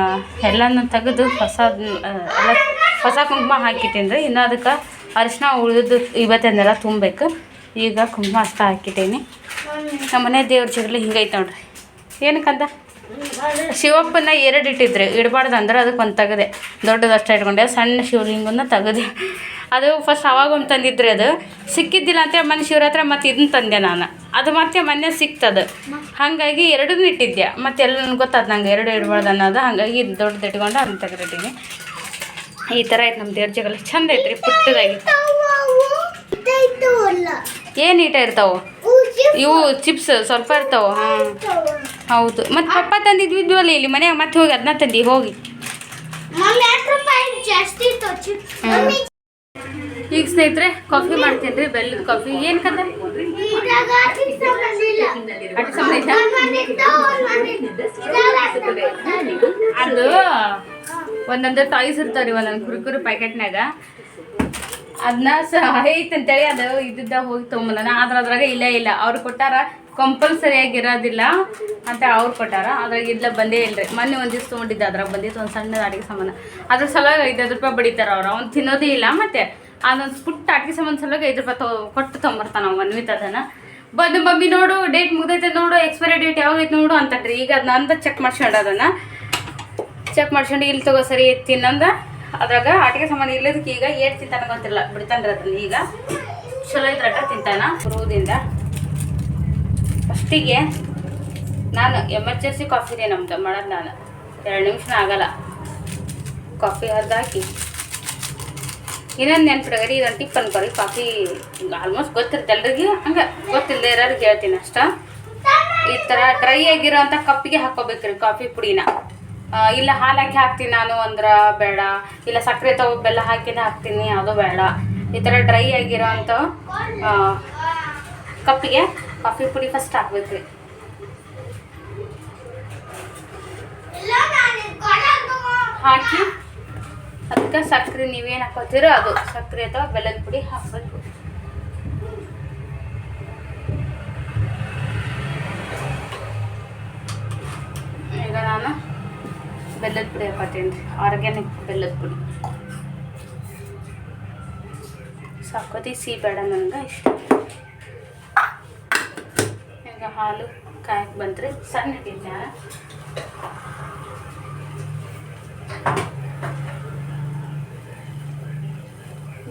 ಎಲ್ಲನೂ ತೆಗೆದು ಹೊಸ ಎಲ್ಲ ಹೊಸ ಕುಂಕುಮ ಹಾಕಿಟ್ಟೀನಿ ಇನ್ನು ಅದಕ್ಕೆ ಅರಿಶಿನ ಉಳಿದು ಇವತ್ತನ್ನೆಲ್ಲ ತುಂಬಬೇಕು. ಈಗ ಕುಂಕುಮ ಅಷ್ಟ ಹಾಕಿಟ್ಟೀನಿ ನಮ್ಮ ಮನೆ ದೇವ್ರ ಜಗಲಿ ಹಿಂಗೈತೆ ನೋಡ್ರಿ. ಏನಕ್ಕಂತ? ಶಿವಪ್ಪನ ಎರಡು ಇಟ್ಟಿದ್ರೆ ಇಡಬಾರ್ದು ಅಂದ್ರೆ ಅದಕ್ಕೆ ಒಂದು ತೆಗೆದೆ. ದೊಡ್ಡದಷ್ಟ ಇಟ್ಕೊಂಡೆ ಸಣ್ಣ ಶಿವಲಿಂಗನ ತೆಗೆದೆ. ಅದು ಫಸ್ಟ್ ಅವಾಗ ಒಂದು ತಂದಿದ್ರಿ ಅದು. ಸಿಕ್ಕಿದ್ದಿಲ್ಲ ಅಂತೇಳಿ ಮೊನ್ನೆ ಶಿವರಾತ್ರಿ ಮತ್ತೆ ಇದನ್ನ ತಂದೆ ನಾನು. ಅದು ಮತ್ತೆ ಮೊನ್ನೆ ಸಿಕ್ತದು. ಹಾಗಾಗಿ ಎರಡೂ ಇಟ್ಟಿದ್ದೆ. ಮತ್ತೆ ಎಲ್ಲ ನನಗೆ ಗೊತ್ತಾದ ನಂಗೆ ಎರಡು ಇಡಬಾರ್ದು ಅನ್ನೋದು. ಹಾಗಾಗಿ ಇದು ದೊಡ್ಡದು ಇಟ್ಕೊಂಡು ಅದನ್ನ ತೆಗೆದಿಟ್ಟಿನಿ ಈ ಥರ ಆಯ್ತು ನಮ್ಮ ದೇವ್ರ ಜಗಲಿ ಚಂದ ಐತ್ರಿ ಪುಟ್ಟದಾಗಿ ಏನು ಇಟ್ಟ ಇರ್ತಾವ ಇವು ಚಿಪ್ಸ್ ಸ್ವಲ್ಪ ಇರ್ತಾವ? ಹಾಂ. ಹೌದು. ಮತ್ತೆ ಪಪ್ಪ ತಂದಿದ್ವಿ ಇದ್ವಲ್ಲ ಇಲ್ಲಿ ಮನ್ಯಾಗ ಮತ್ತೆ ಹೋಗಿ ಅದನ್ನ ತಂದಿ ಹೋಗಿ. ಈಗ ಸ್ನೇಹಿತರೆ ಕಾಫಿ ಮಾಡ್ತೀನಿ ರೀ ಬೆಲ್ಲದ ಕಾಫಿ. ಏನು ಕದ ಅದು ಒಂದೊಂದು ಟಾಯ್ಸ್ ಇರ್ತಾವ್ರಿ ಒಂದೊಂದು ಕುರುಕುರು ಪ್ಯಾಕೆಟ್ನಾಗ ಅದನ್ನ ಸಹ ಐತಂತೇಳಿ ಅದು ಇದ್ದಿದ್ದ ಹೋಗಿ ತೊಗೊಂಬಂದ ಆದ್ರೆ ಅದ್ರಾಗ ಇಲ್ಲ ಇಲ್ಲ. ಅವ್ರು ಕೊಟ್ಟಾರ ಕಂಪಲ್ಸರಿಯಾಗಿ ಆಗಿರೋದಿಲ್ಲ ಅಂತ ಅವ್ರು ಕೊಟ್ಟಾರ. ಅದ್ರಾಗ ಇಲ್ಲ ಬಂದೇ ಇಲ್ರಿ. ಮೊನ್ನೆ ಒಂದು ದಿವ್ಸ ತೊಗೊಂಡಿದ್ದೆ, ಅದ್ರಾಗ ಬಂದಿತ್ತು ಒಂದು ಸಣ್ಣ ಅಡಿಗೆ ಸಾಮಾನು. ಅದ್ರ ಸಲುವಾಗಿ ಐದೈದು ರೂಪಾಯಿ ಬಡಿತಾರ ಅವ್ರು. ಅವ್ನು ತಿನ್ನೋದೇ ಇಲ್ಲ, ಮತ್ತೆ ಅದೊಂದು ಪುಟ್ಟ ಅಡಿಗೆ ಸಾಮಾನು ಸಲುವಾಗಿ ಐದು ರೂಪಾಯಿ ತೊ, ಕೊಟ್ಟು ತೊಗೊಂಬರ್ತಾನ ಅವ್ನು ಮನ್ವಿತ್ ಅದನ್ನು. ಬಂದು, ಮಮ್ಮಿ ನೋಡು, ಡೇಟ್ ಮುಗ್ದೈತೆ ನೋಡು, ಎಕ್ಸ್ಪೈರಿ ಡೇಟ್ ಯಾವಾಗೈತೆ ನೋಡು ಅಂತನ್ರಿ ಈಗ ಅದನ್ನ ಚೆಕ್ ಮಾಡ್ಸ್ಕೊಂಡು ಅದನ್ನು. ಚೆಕ್ ಮಾಡ್ಸ್ಕೊಂಡು ಇಲ್ಲಿ ತಗೋ, ಸರಿ ತಿನ್ನಂದ ಅದ್ರಾಗ ಆಟಿಕೆ ಸಾಮಾನು ಇಲ್ಲದಕ್ಕೆ ಈಗ ಏಟ್ ತಿಂತಾನ ಗೊತ್ತಿಲ್ಲ. ಬಿಡ್ತಾನ್ರಿ ಅದನ್ನ ಈಗ. ಚಲೋ ಇದ್ರಾಗ ತಿಂತಾನ. ಬರುವುದಿಂದ ಫಸ್ಟಿಗೆ ನಾನು ಎಮರ್ಜೆನ್ಸಿ ಕಾಫಿನೇ ನಮ್ದು ಮಾಡೋದು ನಾನು. ಎರಡು ನಿಮಿಷನ ಆಗಲ್ಲ. ಕಾಫಿ ಹಾಕಿ ಇನ್ನೊಂದು ನೆನ್ಪಿಡಗರಿ ಇದೊಂದು ಟಿಪ್ ಅನ್ಕೋರಿ. ಕಾಫಿ ಆಲ್ಮೋಸ್ಟ್ ಗೊತ್ತಿರುತ್ತೆ ಎಲ್ರಿಗೂ. ಹಂಗೆ ಗೊತ್ತಿಲ್ಲದೆ ಇರೋರಿಗೆ ಹೇಳ್ತೀನಿ ಅಷ್ಟ. ಈ ಥರ ಡ್ರೈ ಆಗಿರೋಂಥ ಕಪ್ಪಿಗೆ ಹಾಕೋಬೇಕ್ರಿ ಕಾಫಿ ಪುಡಿನ. ಇಲ್ಲ ಹಾಲು ಹಾಕಿ ಹಾಕ್ತೀನಿ ನಾನು ಅಂದ್ರೆ ಬೇಡ. ಇಲ್ಲ ಸಕ್ಕರೆ ತಗೋ ಬೆಲ್ಲ ಹಾಕಿನೇ ಹಾಕ್ತೀನಿ ಅದು ಬೇಡ. ಈ ಥರ ಡ್ರೈ ಆಗಿರೋಂಥ ಆ, ಕಪ್ಪಿಗೆ ಕಾಫಿ ಪುಡಿ ಫಸ್ಟ್ ಹಾಕ್ಬೇಕು. ರೀ ಹಾಕಿ ಅದಕ್ಕೆ ಸಕ್ಕರೆ ನೀವೇನು ಹಾಕೋತೀರೋ ಅದು, ಸಕ್ಕರೆ ಅಥವಾ ಬೆಲ್ಲದ ಪುಡಿ ಹಾಕ್ಬೇಕು. ಈಗ ನಾನು ಬೆಲ್ಲದ ಪುಡಿ ಹಾಕೋತೀನಿ. ಆರ್ಗ್ಯಾನಿಕ್ ಬೆಲ್ಲದ ಪುಡಿ. ಸಾಕೋತಿ ಸಿಹಿ ಬೇಡ ನನಗೆ ಇಷ್ಟ. ಹಾಲು ಕಾಯಕ್ಕೆ ಬಂತ್ರಿ ಸಣ್ಣ ಇಟ್ಟಿದ್ದೆ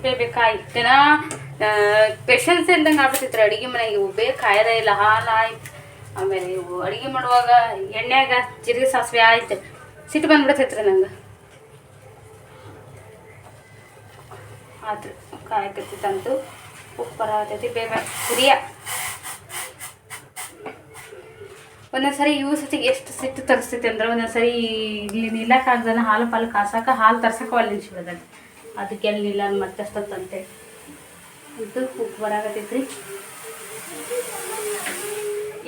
ಬೇಬೇಕಾಯಿ ಬೇಬೆ ದಿನ ಪೇಷನ್ಸ್ ಇಲ್ದಂಗೆ ಆಗ್ಬಿಟ್ಟಿತ್ತು ಅಡುಗೆ ಮನೆಗೆ. ಇವು ಬೇಗ ಕಾಯದೇ ಇಲ್ಲ ಹಾಲು ಆಯ್ತು ಆಮೇಲೆ ಇವು ಅಡುಗೆ ಮಾಡುವಾಗ ಎಣ್ಣೆಗ ಜೀರಿಗೆ ಸಾಸಿವೆ ಆಯ್ತು. ಸಿಟ್ಟು ಬಂದ್ಬಿಡ್ತೈತ್ರಿ ನಂಗೆ. ಆಯ್ತು ಕಾಯಕತ್ತಿತ್ತಂತೂ ಉಪ್ಪು ಬರತೈತಿ ಬೇಗ ಒಂದೊಂದ್ಸರಿ ಇವು ಎಷ್ಟು ಸಿಟ್ಟು ತರಿಸ್ತೈತಿ ಅಂದ್ರೆ ಒಂದೊಂದ್ಸರಿ ಇಲ್ಲಿ ನಿಲ್ಲಕ್ಕಾಗ್ದಾನ ಹಾಲು ಪಾಲು ಕಾಸಾಕ ಹಾಲು ತರ್ಸಕ್ಕೆ ಅಲ್ಲಿ ಶಿವದಾಗ ಅದಕ್ಕೆ ಎಲ್ಲಿ ನಿಲ್ಲ ಮತ್ತಷ್ಟೊತ್ತಂತೆ ಇದು ಉಪ್ಪು ಬರಾಕತ್ತೈತ್ರಿ.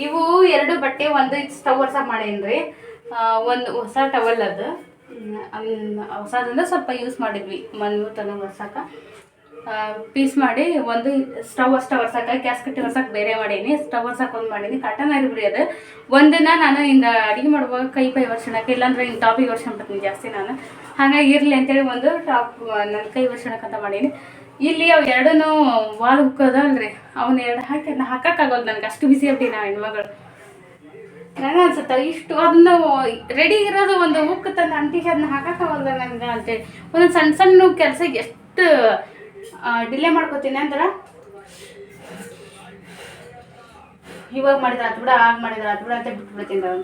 ಇವು ಎರಡು ಬಟ್ಟೆ, ಒಂದು ಸ್ಟವ್ ವರ್ಸಕ್ಕೆ ಮಾಡೇನ್ರಿ. ಒಂದು ಹೊಸ ಟವಲ್ ಅದು. ಹೊಸದಿಂದ ಸ್ವಲ್ಪ ಯೂಸ್ ಮಾಡಿದ್ವಿ ಮಣ್ಣು ತನ ವರ್ಸಕ ಪೀಸ್ ಮಾಡಿ ಒಂದು ಸ್ಟವ್ ಸ್ಟವ್ ವರ್ಸಕ್ಕೆ ಗ್ಯಾಸ್ ಕಟ್ಟಿ ವರ್ಸಕ್ಕೆ ಬೇರೆ ಮಾಡೀನಿ. ಸ್ಟವ್ ವರ್ಸಕ್ಕೆ ಒಂದು ಮಾಡೀನಿ. ಕಾಟನ್ ಬಿಡಿ ಅದು. ಒಂದನ್ನ ನಾನು ಇಂದ ಅಡುಗೆ ಮಾಡುವಾಗ ಕೈ ಪೈ ವರ್ಷಣಕ್ಕೆ ಇಲ್ಲಾಂದ್ರೆ ಇನ್ನು ಟಾಪಿಗೆ ವರ್ಷಣ್ಬಿಡ್ತೀನಿ ಜಾಸ್ತಿ ನಾನು. ಹಾಗಾಗಿ ಇರಲಿ ಅಂತೇಳಿ ಒಂದು ಟಾಪ್ ನನ್ನ ಕೈ ವರ್ಷಣಕ್ಕಂತ ಮಾಡೀನಿ. ಇಲ್ಲಿ ಅವು ಎರಡೂ ವಾಲ್ ಹುಕ್ಕೋದಲ್ರಿ ಅವನ್ನ ಎರಡು ಹಾಕಿ ಅದನ್ನ ಹಾಕಕ್ಕಾಗೋದು ನನಗೆ. ಅಷ್ಟು ಬಿಸಿ ಅಟ್ಟಿ ನಾ ಹೆಣ್ಮಗಳು. ನನಗೆ ಅನ್ಸುತ್ತೆ, ಇಷ್ಟು ಅದನ್ನ ರೆಡಿ ಇರೋದು ಒಂದು ಹುಕ್ ತಂದು ಅಂಟಿಗೆ ಅದನ್ನ ಹಾಕಕ್ಕಾಗಲ್ಲ ನನಗೆ ಅಂತೇಳಿ ಒಂದೊಂದು ಸಣ್ಣ ಸಣ್ಣ ಕೆಲಸ ಎಷ್ಟು ಡಿಲೇ ಮಾಡ್ಕೋತೀನಿ ಅಂದ್ರೆ? ಇವಾಗ ಮಾಡಿದ್ರೆ ಅದು ಬಿಡ ಆಗ ಮಾಡಿದ್ರೆ ಅದು ಬಿಡ ಅಂತ ಬಿಟ್ಬಿಡ್ತೀನಿ ನಾನು.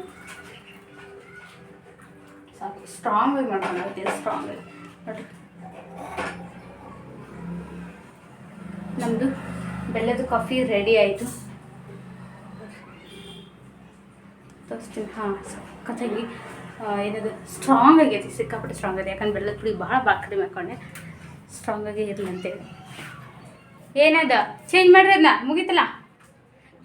ಸಾಕು ಸ್ಟ್ರಾಂಗ್ ಆಗಿ ಮಾಡ್ಕೊಂಡು ಸ್ಟ್ರಾಂಗ್ ನಮ್ದು ಬೆಲ್ಲದ ಕಾಫಿ ರೆಡಿ ಆಯಿತು. ತೋರಿಸ್ತೀನಿ ಹಾಂ ಆ, ಏನದು ಸ್ಟ್ರಾಂಗ್ ಆಗೈತಿ ಸಿಕ್ಕಾಪಟ್ಟೆ ಸ್ಟ್ರಾಂಗ್ ಆಗಿದೆ ಯಾಕಂದ್ರೆ ಬೆಲ್ಲದ ಪುಡಿ ಭಾಳ ಭಾಳ ಕಡಿಮೆ ಹಾಕೊಂಡೆ. ಸ್ಟ್ರಾಂಗ್ ಆಗಿ ಇರಲಿ ಅಂತೇಳಿ ಏನದ? ಚೇಂಜ್ ಮಾಡ್ರಿ ಅದನ್ನ ಮುಗೀತಲ್ಲ?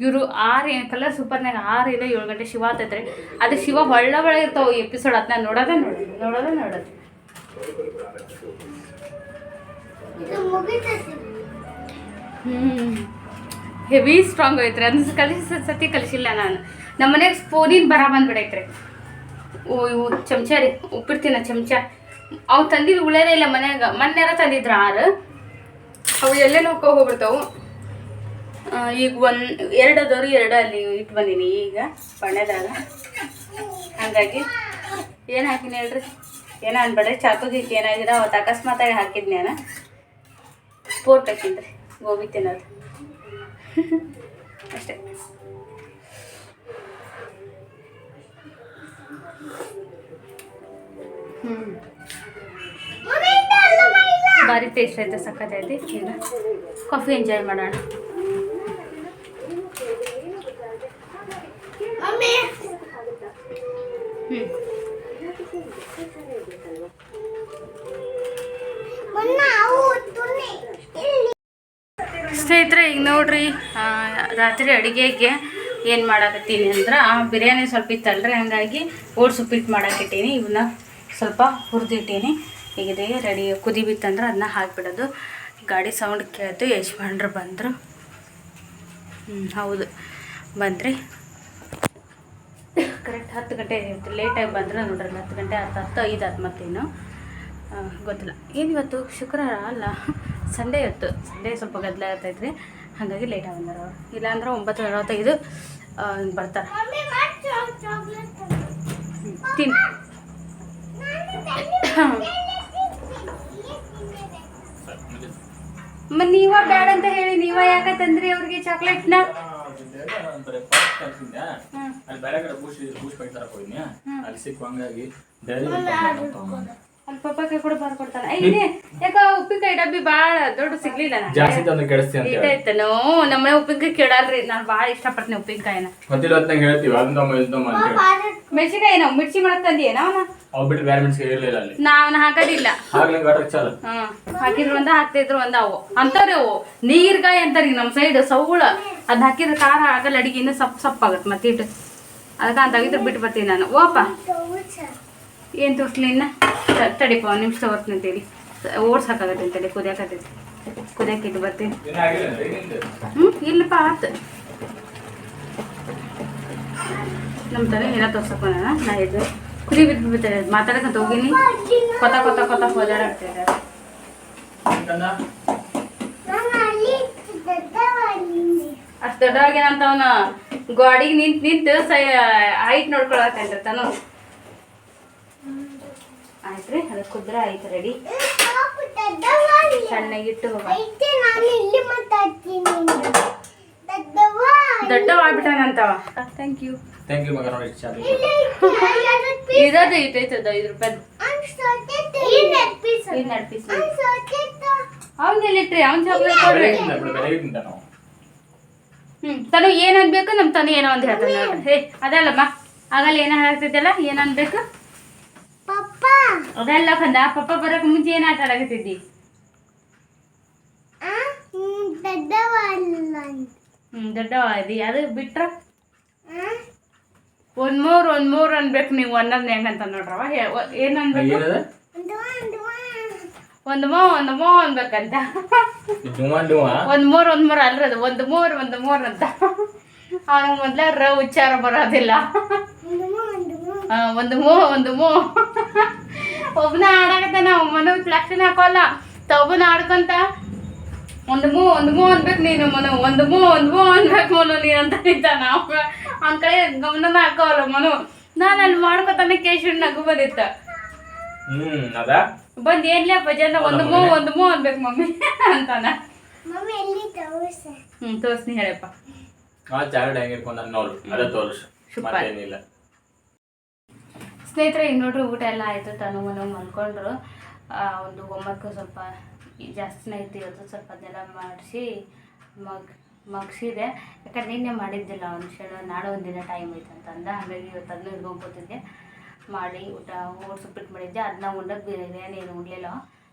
ಇವರು ಆರು ಏನು ಕಲರ್ ಸೂಪರ್ನಾಗ ಆರು ಇಲ್ಲ ಏಳು ಗಂಟೆ ಶಿವ ಆತೈತ್ರಿ ಅದು ಶಿವ ಒಳ್ಳ ಒಳ್ಳೆ ಇರ್ತಾವೆ ಎಪಿಸೋಡ್ ಅದನ್ನ ನೋಡೋದ ನೋಡೋದು ನೋಡೋದ. ನೋಡೋದು ಹ್ಞೂ ಹೆವಿ ಸ್ಟ್ರಾಂಗ್ ಐತ್ರಿ. ಅದನ್ನ ಕಲಿಸ ಸತಿ ಕಲಿಸಿಲ್ಲ ನಾನು. ನಮ್ಮ ಮನೆಗೆ ಸ್ಪೂನಿನ ಬರ ಬಂದ್ಬಿಡೈತ್ರಿ. ಓ ಇವು ಚಮಚ ರೀ. ಉಪ್ಪಿಡ್ತೀನ ಚಮಚ. ಅವು ತಂದಿದ್ದು ಉಳೇದೇ ಇಲ್ಲ ಮನ್ಯಾಗ. ಮೊನ್ನೆರ ತಂದಿದ್ರು ಆರು. ಅವು ಎಲ್ಲೇ ಹೋಗ್ಬಿಡ್ತಾವು. ಈಗ ಒಂದು, ಎರಡು ಅದವ್ರಿ, ಎರಡು ಅಲ್ಲಿ ಇಟ್ಟು ಬಂದೀನಿ ಈಗ ಬಣ್ಣದಾಗ ಹಂಗಾಗಿ ಏನು ಹಾಕಿನಿ ಹೇಳ್ರಿ? ಏನೋ ಅನ್ಬೇಡ್ರಿ? ಚಾಕುಗಿತ್ತು ಏನಾಗಿದೆ? ಅವತ್ತು ಅಕಸ್ಮಾತಾಗಿ ಹಾಕಿದ್ನಿ ನಾನು. ಸ್ಪೋರ್ಟ್ ಹಾಕಿದ್ರಿ ಗೋಬಿ ತಿನ್ನೋದು. <laughs> ಅಷ್ಟೇ. ಹ್ಞೂ ಭಾರಿ ಟೇಸ್ಟ್ ಐತೆ ಸಕ್ಕತ್ತೈತಿ ಈಗ ಕಾಫಿ ಎಂಜಾಯ್ ಮಾಡೋಣ. ಸ್ನೇಹಿತರೆ ಈಗ ನೋಡ್ರಿ ರಾತ್ರಿ ಅಡುಗೆಗೆ ಏನು ಮಾಡಾಕತ್ತೀನಿ ಅಂದ್ರೆ ಆ ಬಿರಿಯಾನಿ ಸ್ವಲ್ಪ ಇತ್ತಲ್ರಿ ಹಂಗಾಗಿ ಓಟ್ಸ್ ಉಪ್ಪಿಟ್ಟು ಮಾಡಾಕಿಟ್ಟೀನಿ ಇವನ್ನ ಸ್ವಲ್ಪ ಹುರಿದಿಟ್ಟೀನಿ. ಈಗ ಇದೆ ರೆಡಿ ಕುದಿ ಬಿತ್ತಂದ್ರೆ ಅದನ್ನ ಹಾಕಿಬಿಡೋದು ಗಾಡಿ ಸೌಂಡ್ ಕೇಳ್ತು ಯಜಮಾನ್ರು ಬಂದರು ಹ್ಞೂ ಹೌದು ಬಂದ್ರಿ ಕರೆಕ್ಟ್ ಹತ್ತು ಗಂಟೆ ಇತ್ತು ಲೇಟಾಗಿ ಬಂದ್ರೆ ನೋಡ್ರಿ ಹತ್ತು ಗಂಟೆ ಹತ್ತು ಹತ್ತು ಐದು ಹತ್ತು ಮತ್ತೇನು ಗೊತ್ತಿಲ್ಲ ಏನು ಇವತ್ತು ಶುಕ್ರವಾರ ಅಲ್ಲ ಸಂಡೇ ಇವತ್ತು ಸಂಡೇ ಸ್ವಲ್ಪ ಗದ್ದಲ ಆಗ್ತೈತ್ರಿ ಹಾಗಾಗಿ ಲೇಟಾಗಿ ಬಂದರು ಅವರು ಇಲ್ಲಾಂದ್ರೆ ಒಂಬತ್ತು ನಲವತ್ತೈದು ಬರ್ತಾರೆ. ತಿನ್ ಮ ನೀವ ಬೇಡ ಅಂತ ಹೇಳಿ ನೀವ ಯಾಕೆ ತಂದ್ರಿ ಅವ್ರಿಗೆ ಚಾಕ್ಲೇಟ್ನ? ಅಲ್ಲಿ ಬೇರೆ ಕಡೆ ಬೂಸ್ ಬೂಸ್ ಪೈಟ್ ತರಕ್ ಹೋಗಿದ್ನಿ. ಅಲ್ಲಿ ಸಿಕ್ಕೋ ಹಂಗಾಗಿ ಡೈರಿ ಅಲ್ಲಿ ಪಪ್ಪಕ್ಕೆ ಕೂಡ ಯಾಕ ಉಪ್ಪಿನಕಾಯಿ ಡಬ್ಬಿ ಭಾಳ ದೊಡ್ಡ ಸಿಗ್ಲಿಲ್ಲ ಜಾಸ್ತಿ ತಂದು ಕೆಡಿಸ್ತಿ ಅಂತ ಹೇಳಿ. ಇಟ್ಟೈತನೋ ನಮ್ಮ ಉಪ್ಪಿನಕಾಯಿ ಕೆಡಲ್ರಿ ನಾನು ಭಾಳ ಇಷ್ಟಪಡ್ತೀನಿ ಉಪ್ಪಿನಕಾಯಿನ. ಗೊತ್ತಿಲ್ಲ ಹೊತ್ನಂಗೆ ಹೇಳ್ತೀವಿ ಅದನ್ನ ಇದನ್ನ ಅಂತ ಹೇಳಿ. ಮೆಣಸಿನಕಾಯಿ ನಾವು ಮಿರ್ಚಿ ಮಾಡಕ್ ತಂದಿಯೇನ ಅವನ? ಅವ್ ಬಿಟ್ಟು ಬೇರೆ ಮೆಣಸಿಗೆ ಇರ್ಲಿಲ್ಲ ಅಲ್ಲಿ. ನಾವ್ ಹಾಕೋದಿಲ್ಲ. ಆಗ್ಲೇ ಗಾಟಕ್ ಚಾಲ. ಹ್ಮ್ ಹಾಕಿದ್ರು ಒಂದ ಹಾಕ್ತಿದ್ರು ಒಂದ ಅವು. ಅವು. ನೀರ್ಗಾಯಿ ನಮ್ಮ ಸೈಡ್ ಸೌಳ. ಅದ್ ಹಾಕಿದ್ರೆ ಖಾರ ಆಗಲ್ಲ ಅಡಿಗೆ ಇನ್ನೂ ಸಪ್ ಸಪ್ ಆಗತ್ತೆ ಮತ್ತೆ ಅದಕ್ಕೆ ಅಂತ ಬಿಟ್ಟು ಬರ್ತೀನಿ ನಾನು. ಓಪ. ಏನ್ ತೋರಿಸ್ಲಿ ಇನ್ನ? ತಡಿಪ, ಒಂದು ನಿಮಿಷ ತೋರಿಸ್ತೀನಿ ಅಂತೇಳಿ. ಓಡ್ಸ್ ಹಾಕಾಗತ್ತೆ ಅಂತೇಳಿ ಕುದಿಯಾಕತ್ತೈತಿ ಕುದಿಯಾಕಿದ್ದು ಬರ್ತೀನಿ. ಹ್ಞೂ ಇಲ್ಲಪ್ಪ, ಆತು. ನಮ್ಮ ತರ ಏನ ತೋರ್ಸಕ್ಕ ನಾ ಇದು ಕುದಿ ಬಿದ್ದು ಬಿಡ್ತಾರೆ ಮಾತಾಡಕಂತ ಹೋಗಿನಿ. ಕೊತ ಕೊತ ಕೊತ ಅಷ್ಟು ದೊಡ್ಡವಾಗೇನಂತ ಅವನ ಗಾಡಿಗೆ ನಿಂತು ನಿಂತು, ಸೈ, ಹೈಟ್ ಅಂತ ತಾನು. ಆಯ್ತ್ರಿ ಅದು ಕುದ್ರೆ ಆಯ್ತು ರೆಡಿ ಸಣ್ಣಗಿಟ್ಟು ಹೋಗ. ಐತೆ ನಾನು ಇಲ್ಲಿ ಮಾತಾಡ್ತೀನಿ ದೊಡ್ಡವ ದೊಡ್ಡವಾಗ್ಬಿಟ್ಟಾನಂತವ ಥ್ಯಾಂಕ್ ಯು ಥ್ಯಾಂಕ್ ಯು ಮಗ ನೋಡಿ ಚಾಲು ಐದು ಇಟ್ಟೈತದ ರೂಪಾಯಿ ಇದು ನಡ್ಪಿಸಿ ಅವ್ನ ಚಾಕ್ಲೇಟ್ ಕೊಡ್ರಿ ಹ್ಮ್ ತನು ಏನ್ ಅನ್ಬೇಕು? ನಮ್ ತನು ಏನೋ ಒಂದು ಹೇಳ್ತಾನೆ ಹೇ ಅದಲ್ಲಮ್ಮ ಆಗಲ್ಲ ಏನೋ ಹೇಳ್ತಿದ್ದಲ್ಲ ಏನು ಅನ್ಬೇಕು? ಪಪ್ಪ. ಅದೆಲ್ಲ ಕಂದ ಪಪ್ಪ ಬರಕ್ ಮುಂಚೆ ಏನ್ ಆಟ ಆಡಕತ್ತಿದ್ದಿ? ಆ ಹ್ಮ್, ದೊಡ್ಡವಲ್ಲ ಹ್ಮ್ ದೊಡ್ಡ ಅದಿ ಅದು ಬಿಟ್ರ? ಒಂದ್ ಮೂರ್ ಒಂದ್ ಮೂರ್ ಅನ್ಬೇಕು ನೀವು ಒಂದೊಂದ್ ಹೆಂಗಂತ ನೋಡ್ರವ? ಏನ್ ಅನ್ಬೇಕು? ಒಂದು ಮೋ ಒಂದ್ ಮೋ ಅನ್ಬೇಕಂತ. ಒಂದ್ ಮೂರ್ ಒಂದ್ ಮೂರ್ ಅಲ್ರದು ಅದು. ಒಂದ್ ಮೂರ್ ಒಂದ್ ಮೂರ್ ಅಂತ. ಅವ್ನ ಮೊದ್ಲ ರ ಉಚ್ಚಾರ ಬರೋದಿಲ್ಲ. ಒಂದು ಮೋ ಒಂದು ಮೋ. ಒಬ್ಬನ ಆಡಾಕತ್ತಾನ ಮನು ಲಕ್ಷಣ ಹಾಕೋಲ್ಲ. ತಬ್ಬನ ಆಡ್ಕೊಂತ ಒಂದು ಮೂ ಒಂದು ಮೂ ಅನ್ಬೇಕು ನೀನು ಮನು ಒಂದು ಮೂ ಒಂದು ಮೂ ಅನ್ಬೇಕು ಮನು ನೀನು ಅಂತ ನಿಂತಾನ ಅವನ ಕಡೆ ಗಮನ ಹಾಕೋಲ್ಲ ಮನು ನಾನು ಅಲ್ಲಿ ಮಾಡ್ಕೊತಾನೆ ಕೇಶವ್ ನಗು ಬಂದಿತ್ತ. ಬಂದ್ ಏನ್ಲಪ್ಪ ಜನ ಒಂದು ಮೂ ಒಂದು ಮೂ ಅನ್ಬೇಕು ಮಮ್ಮಿ ಅಂತಾನ. ಮಮ್ಮಿ ಎಲ್ಲಿ ತೋರ್ಸ? ಹ್ಮ್ ತೋರ್ಸ್ನಿ ಹೇಳಪ್ಪ. ಆ ಚಾರ್ಡ್ ಹೆಂಗಿರ್ಕೊಂಡ್ ನೋಡು ಅದ ತೋರ್ಸು. ಮತ್ತೇನಿಲ್ಲ. ಸ್ನೇಹಿತರೆ, ಈಗ ನೋಡ್ರಿ ಊಟ ಎಲ್ಲ ಆಯಿತು, ತನು ಮನು ಮಲ್ಕೊಂಡ್ರು. ಒಂದು ಹೋಮ್ವರ್ಕ್ ಸ್ವಲ್ಪ ಜಾಸ್ತಿ ಐತಿ ಇವತ್ತು ಸ್ವಲ್ಪ ಅದನ್ನೆಲ್ಲ ಮಾಡಿಸಿ ಮಗ್, ಮಗ್ಸಿದೆ. ಯಾಕಂದ್ರೆ ನಿನ್ನೆ ಮಾಡಿದ್ದಿಲ್ಲ ಒಂದು ಶನಿವಾರ ನಾಳೆ ಒಂದಿನ ಟೈಮ್ ಐತೆ ಅಂತಂದ ಹಾಗಾಗಿ ಇವತ್ತು ಅದನ್ನ ಇಟ್ಕೊಂಡ್ಕೊತಿದ್ದೆ ಕೂತಿದ್ದೆ ಮಾಡಿ ಊಟ, ಓಟ್ಸ್ ಉಪ್ಪಿಟ್ಟು ಮಾಡಿದ್ದೆ. ಅದನ್ನ ಉಂಡಕ್ಕೆ ಬಿರಿಯಾನಿ ಏನು ಉಣ್ಲಿಲ್ಲ.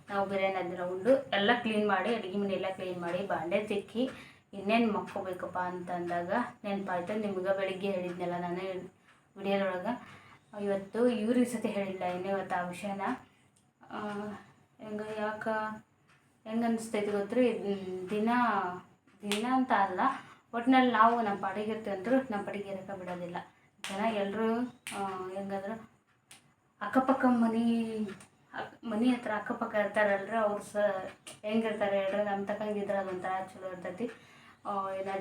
ನಾವು ಬಿರಿಯಾನಿ ಅದನ್ನ ಉಂಡು ಎಲ್ಲ ಕ್ಲೀನ್ ಮಾಡಿ, ಅಡುಗೆ ಮನೆ ಎಲ್ಲ ಕ್ಲೀನ್ ಮಾಡಿ, ಬಾಂಡೆ ತಿಕ್ಕಿ ಇನ್ನೇನು ಮಕ್ಕೋಬೇಕಪ್ಪ ಅಂತಂದಾಗ ನೆನಪಾಯ್ತು. ನಿಮ್ಗೆ ಬೆಳಿಗ್ಗೆ ಹೇಳಿದ್ನಲ್ಲ, ನಾನು ವಿಡಿಯೋದೊಳಗೆ. ಇವತ್ತು ಇವ್ರಿಗೆ ಸತಿ ಹೇಳಿಲ್ಲ ಇನ್ನೇ ಇವತ್ತು ಆ ವಿಷಯನ. ಹೆಂಗ ಯಾಕೆ ಹೆಂಗೆ ಅನಿಸ್ತೈತಿ ದಿನ ದಿನ ಅಂತ ಅಲ್ಲ ಒಟ್ನಲ್ಲಿ ನಾವು ನಮ್ಮ ಪಾಡಿಗೆ ಇರ್ತೀವಿ ಅಂದ್ರು ನಮ್ಮ ಪಾಡಿಗೆ ಇರೋಕೆ ಬಿಡೋದಿಲ್ಲ. ಜನ ಎಲ್ಲರೂ ಹೆಂಗಂದ್ರೆ ಅಕ್ಕಪಕ್ಕ ಮನೆ ಮನಿ ಹತ್ರ ಅಕ್ಕಪಕ್ಕ ಇರ್ತಾರಲ್ರಿ ಅವ್ರು ಸ ಹೆಂಗಿರ್ತಾರೆ ಹೇಳ್ರಿ ನಮ್ಮ ತಕ್ಕಂಗಿದ್ರೆ ಅದೊಂಥರ ಚಲೋ ಇರ್ತೈತಿ. ಆ,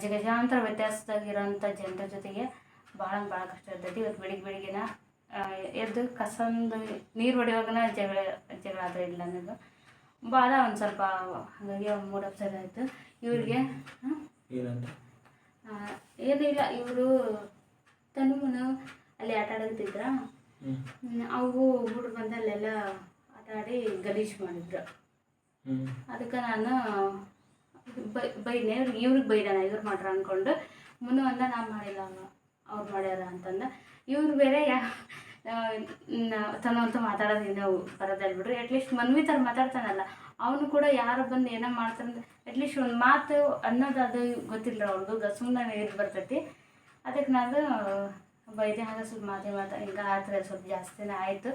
ಗಜಾಂತರ ವ್ಯತ್ಯಾಸದಾಗಿರೋಂಥ ಜನರ ಜೊತೆಗೆ ಭಾಳ ಭಾಳ ಕಷ್ಟ ಇರ್ತೈತಿ. ಇವತ್ತು ಬೆಳಿಗ್ಗೆ ಬೆಳಿಗ್ಗೆನ ಎದ್ದು ಕಸಂದು ನೀರು ಹೊಡೆಯುವಾಗನ ಜಗಳ ಜಗಳ ಆದರೆ ಇಲ್ಲ ಅನ್ನೋದು. ಭಾಳ ಒಂದು ಸ್ವಲ್ಪ ಹಾಗಾಗಿ ಮೂಡ್ ಅಪ್ಸೆಟ್ ಆಯಿತು. ಇವ್ರಿಗೆ ಏನಿಲ್ಲ ಇವರು ತನುಮನು ಅಲ್ಲಿ ಆಟ ಆಡೋದಿದ್ರ ಅವು ಹುಡುಗರು ಬಂದು ಅಲ್ಲೆಲ್ಲ ಆಟ ಆಡಿ ಗಲೀಜು ಮಾಡಿದ್ರು. ಅದಕ್ಕೆ ನಾನು ಬೈ ಬೈದೆ ಇವ್ರಿಗೆ ಬೈದಾನ ಇವ್ರು ಮಾಡ್ರ ಅಂದ್ಕೊಂಡು ಮುನ್ನು ಅಂದ ನಾನು ಮಾಡಿಲ್ಲ ಅವ್ರು ಮಾಡ್ಯಾರ ಅಂತಂದ. ಇವ್ರು ಬೇರೆ ಯಾ ತನ್ನ ಅಂತ ಮಾತಾಡೋದ್ರಿಂದ ಬರೋದಲ್ಲ ಬಿಡ್ರಿ ಅಟ್ಲೀಸ್ಟ್ ಮನ್ವಿ ಥರ ಮಾತಾಡ್ತಾನಲ್ಲ. ಅವನು ಕೂಡ ಯಾರು ಬಂದು ಏನೋ ಮಾಡ್ತಾನೆ ಅಟ್ಲೀಸ್ಟ್ ಒಂದು ಮಾತು ಅನ್ನೋದು ಅದು ಗೊತ್ತಿಲ್ಲ ಅವ್ರದ್ದು ಸುಮ್ಮನೆ ಇದು ಬರ್ತೈತಿ. ಅದಕ್ಕೆ ನಾನು ಬೈದೆ ಹಾಗೆ ಸ್ವಲ್ಪ ಮಾತೆ ಮಾತಾ ಈಗ ಆ ಸ್ವಲ್ಪ ಜಾಸ್ತಿನೇ ಆಯಿತು.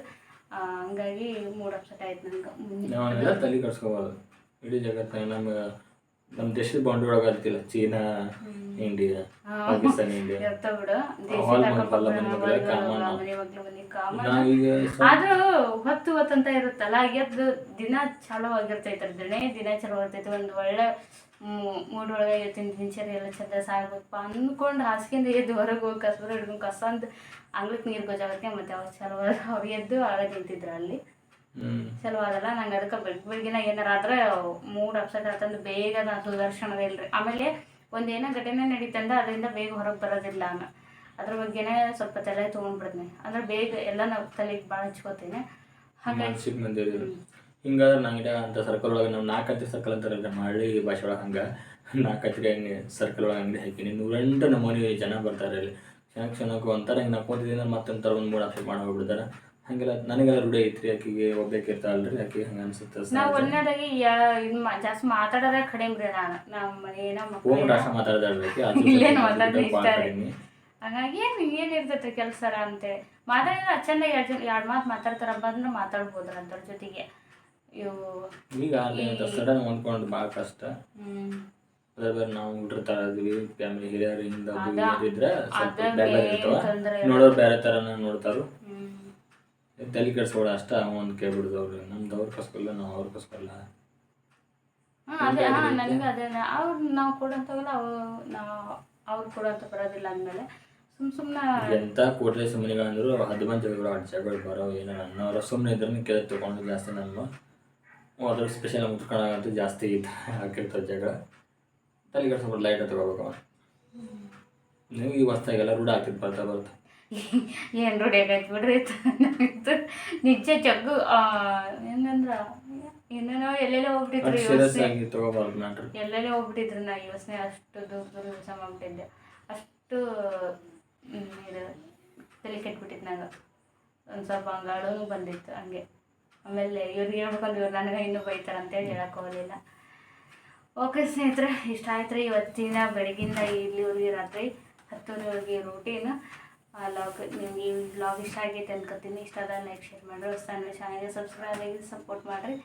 ಹಂಗಾಗಿ ಮೂಡ್ ಅಪ್ಸೆಟ್ ಆಯ್ತು ನನಗೆ ನಾವೆಲ್ಲ ತಲೆ ಇಡೀ ಜಗತ್ತ ನಮ್ಮ ನಮ್ಮ ದೇಶದ ಬಾಂಡ್ ಒಳಗೆ ಆಗ್ತಿಲ್ಲ ಚೀನಾ ಇಂಡಿಯಾ ಪಾಕಿಸ್ತಾನ ಇಂಡಿಯಾ. <laughs> ಆದ್ರೂ ಹೊತ್ತು ಹೊತ್ತಂತ ಇರುತ್ತಲ್ಲ ಎದ್ದು ದಿನ ಚಲೋ ಆಗಿರ್ತೈತೆ ದಿನೇ ದಿನ ಚಲೋ ಆಗಿರ್ತೈತೆ. ಒಂದು ಒಳ್ಳೆ ಮೂಡ್ ಒಳಗೆ ಇವತ್ತಿನ ದಿನಚರಿ ಎಲ್ಲ ಚಂದ ಸಾಗ್ಬೇಕಪ್ಪ ಅಂದ್ಕೊಂಡು ಹಾಸಿಗೆಯಿಂದ ಎದ್ದು ಹೊರಗೆ ಹೋಗಿ ಕಸ ಹಿಡ್ಕೊಂಡು ಕಸ ಅಂತ ಅಂಗ್ಳಕ್ಕೆ ನೀರು ಗೊಜಾಗತ್ತೆ ಮತ್ತೆ ಅವಾಗ ಚಲೋ ಅವ್ರು ಎದ್ದು ಆಳ ನಿಂತಿದ್ರು ಅಲ್ಲಿ. ಹ್ಮ್. ಚಲೋ ಅದಲ್ಲ ನಂಗೆ ಅದಕ್ಕೆ ಬೆಳಗ್ಗೆ ಬೆಳಗಿನ ಏನಾರ ಆದ್ರೆ ಮೂಡ್ ಅಪ್ಸೆಟ್ ಆತಂದ್ರೆ ಬೇಗ ನಾನು ಸುದರ್ಶನದ ಇಲ್ರಿ. ಆಮೇಲೆ ಒಂದು ಏನೋ ಘಟನೆ ನಡೀತಂದ್ರೆ ಅದರಿಂದ ಬೇಗ ಹೊರಗೆ ಬರೋದಿಲ್ಲ ಅನ್ನ ಅದ್ರ ಬಗ್ಗೆನೇ ಸ್ವಲ್ಪ ತಲೆ ತೊಗೊಂಡ್ಬಿಡ್ತೀನಿ ಅಂದ್ರೆ ಬೇಗ ಎಲ್ಲ ನಾವು ತಲೆಗೆ ಭಾಳ ಹಚ್ಕೋತೀನಿ. ಹಾಗಾಗಿ ಹಿಂಗಾದ್ರೆ ನಂಗೆ ಅಂತ ಸರ್ಕಲ್ ಒಳಗೆ ನಾವು ನಾಲ್ಕು ಹತ್ತಿ ಸರ್ಕಲ್ ಅಂತಾರಲ್ಲ ನಮ್ಮ ಹಳ್ಳಿ ಭಾಷೆ ಒಳಗೆ ಹಂಗೆ. ನಾಲ್ಕು ಹಂಗೆ ಸರ್ಕಲ್ ಒಳಗೆ ಅಂಗಡಿ ಹಾಕಿನಿ. ನೂರೆಂಟು ನಮೂನಿ ಜನ ಬರ್ತಾರೆ ಅಲ್ಲಿ ಚೆನ್ನಾಗಿ ಚೆನ್ನಾಗಿ ಅಂತಾರೆ ಹಿಂಗೆ ನಾಲ್ಕೊಂತಿದ್ದೀನಿ ಮತ್ತೊಂಥರ ಒಂದು ಮೂರು ಅಪ್ಸೆಟ್ ಮಾಡಿ ಹೋಗ್ಬಿಡ್ತಾರೆ. ಹಾಗೆಲ್ಲ ನನಗೆಲ್ಲ ರೂಢಿ ಐತ್ರಿ ಆಕಿಗೆ ಒಬ್ಬೇಕಿ ಇರ್ತಾಳಲ್ರಿ ಆಕಿಗೆ ಹಂಗೆ ಅನ್ಸುತ್ತೆ ನಾವು ಒಂದನೇದಾಗಿ ಯಾ ಇದು ಮಾ ಜಾಸ್ತಿ ಮಾತಾಡೋದ ಕಡಿಮೆ ರೀ ನಾನು ನಮ್ಮ ಏನೋ ಮಕ್ಕಳು ರಾಷ್ಟ್ರ ಇಲ್ಲೇನು ಏನು ಇಷ್ಟ ಭಾಳ ರೀ. ಕಡಿಮೆ. ಹಾಗಾಗಿ ಏನು ಏನಿರ್ತೈತೆ ಕೆಲಸ ಅಂತೇಳಿ ಮಾತಾಡಿದ್ರೆ ಚಂದ ಎರಡು ಎರಡು ಮಾತು ಮಾತಾಡ್ತಾರ ಬಂದ್ರೆ ಮಾತಾಡ್ಬೋದ್ರ ಅದ್ರ ಜೊತೆಗೆ. ಇವು ಈಗ ಅಂತ ಸಡನ್ ಹೊಂದ್ಕೊಂಡು ಭಾಳ ಕಷ್ಟ. ಹ್ಮ್. ಅದ್ರ ಬೇರೆ ನಾವು ಹುಡ್ರ ತರ ಇದ್ವಿ ಫ್ಯಾಮಿಲಿ ಹಿರಿಯರಿಂದ ಇದ್ರೆ ನೋಡೋರು ಬೇರೆ ಥರನ ನೋಡ್ತಾರು. ತಲೆ ಕೆಡ್ಸ್ಕೊಳ ಅಷ್ಟ ಒಂದು ಕೇಳ್ಬಿಡ್ದು ಅವ್ರು. ನಮ್ದು ಅವ್ರ ಕಸ್ಕೊಲ್ಲ ನಾವು ಅವ್ರ ಕಸ್ಕೊಲ್ಲ ಹಾ ಅದೇ ಹಾ ನನಗೆ ಅದೇ ಅವ್ರು ನಾವು ಕೊಡಂತವಲ್ಲ ಅವು ನಾವು ಅವ್ರು ಕೊಡಂತ ಬರೋದಿಲ್ಲ ಅಂದಮೇಲೆ. ಸುಮ್ ಸುಮ್ಮನೆ ಎಂತ ಕೋಟ್ಲೆ ಸುಮ್ಮನೆಗಳಂದ್ರು ಹದಿಮಂದಿ ಜಗಳ ಅಡ್ಜಗಳು ಬರೋ ಏನೋ ಅನ್ನೋರು ಸುಮ್ಮನೆ ಇದ್ರೂ ಕೇಳಿ ತಗೊಂಡು ಜಾಸ್ತಿ ನಾನು ಅದ್ರ ಸ್ಪೆಷಲ್ ಮುಟ್ಕೊಳಂತೂ ಜಾಸ್ತಿ ಇದು ಹಾಕಿರ್ತದೆ ಜಗಳ. ತಲೆ ಕೆಡ್ಸ್ಕೊಂಡು ಲೈಟ್ ತಗೋಬೇಕು ನೀವು ಈ ಹೊಸ್ದಾಗೆಲ್ಲ ರೂಢ ಹಾಕಿದ್ ಬರ್ತಾ ಬರ್ತಾ. ಏನು ರೂಢಿ ಆಗೈತೆ ಬಿಡ್ರಿ ಇದು ನಿಜ ಜಗ್ಗು ಏನಂದ್ರ ಏನೇನೋ ಎಲ್ಲೆಲ್ಲೋ ಹೋಗ್ಬಿಟ್ಟಿದ್ರು ಯೋಚನೆ. ಎಲ್ಲೆಲ್ಲೋ ಹೋಗ್ಬಿಟ್ಟಿದ್ರು ನಾ ಯೋಚನೆ ಅಷ್ಟು ದೂರ ದೂರ ಯೋಚನೆ ಮಾಡ್ಬಿಟ್ಟಿದ್ದೆ. ಅಷ್ಟು ಇದು ತಲೆ ಕೆಟ್ಬಿಟ್ಟಿತ್ತು ನಂಗೆ. ಒಂದು ಸ್ವಲ್ಪ ಹಂಗಾಳು ಬಂದಿತ್ತು ಹಂಗೆ. ಆಮೇಲೆ ಇವ್ರಿಗೆ ಹೇಳ್ಬೇಕಂದ್ರೆ ಇವ್ರು ನನಗೆ ಇನ್ನೂ ಬೈತಾರೆ ಅಂತೇಳಿ ಹೇಳಕ್ಕೆ ಹೋಗಲಿಲ್ಲ. ಓಕೆ ಸ್ನೇಹಿತರೆ ಇಷ್ಟ ಆಯ್ತು ರೀ ಇವತ್ತಿನ ಬೆಳಗಿಂದ ಇಲ್ಲಿವರೆಗೆ ರಾತ್ರಿ ಹತ್ತುವರೆವರೆಗೆ ರೂಟೀನ್ ಲಾಗ್ ನಿಮ್ಗೆ ಈ ವ್ಲಾಗ್ ಇಷ್ಟ ಆಗೈತೆ ಅನ್ಕೋತೀನಿ. ಇಷ್ಟ ಆದ ಲೈಕ್ ಶೇರ್ ಮಾಡಿರಿ. ಹೊಸ ಚಾನಲ್ಗೆ ಸಬ್ಸ್ಕ್ರೈಬ್ ಆಗಿ ಸಪೋರ್ಟ್ ಮಾಡಿರಿ.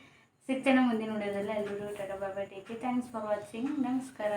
ಸಿಗ್ತೇನೆ ಮುಂದಿನ ವಿಡಿಯೋದಲ್ಲಿ ಎಲ್ಲರೂ ಟಾಟಾ ಬಾಬಾ ಟೇಕ್ ಥ್ಯಾಂಕ್ಸ್ ಫಾರ್ ವಾಚಿಂಗ್ ನಮಸ್ಕಾರ.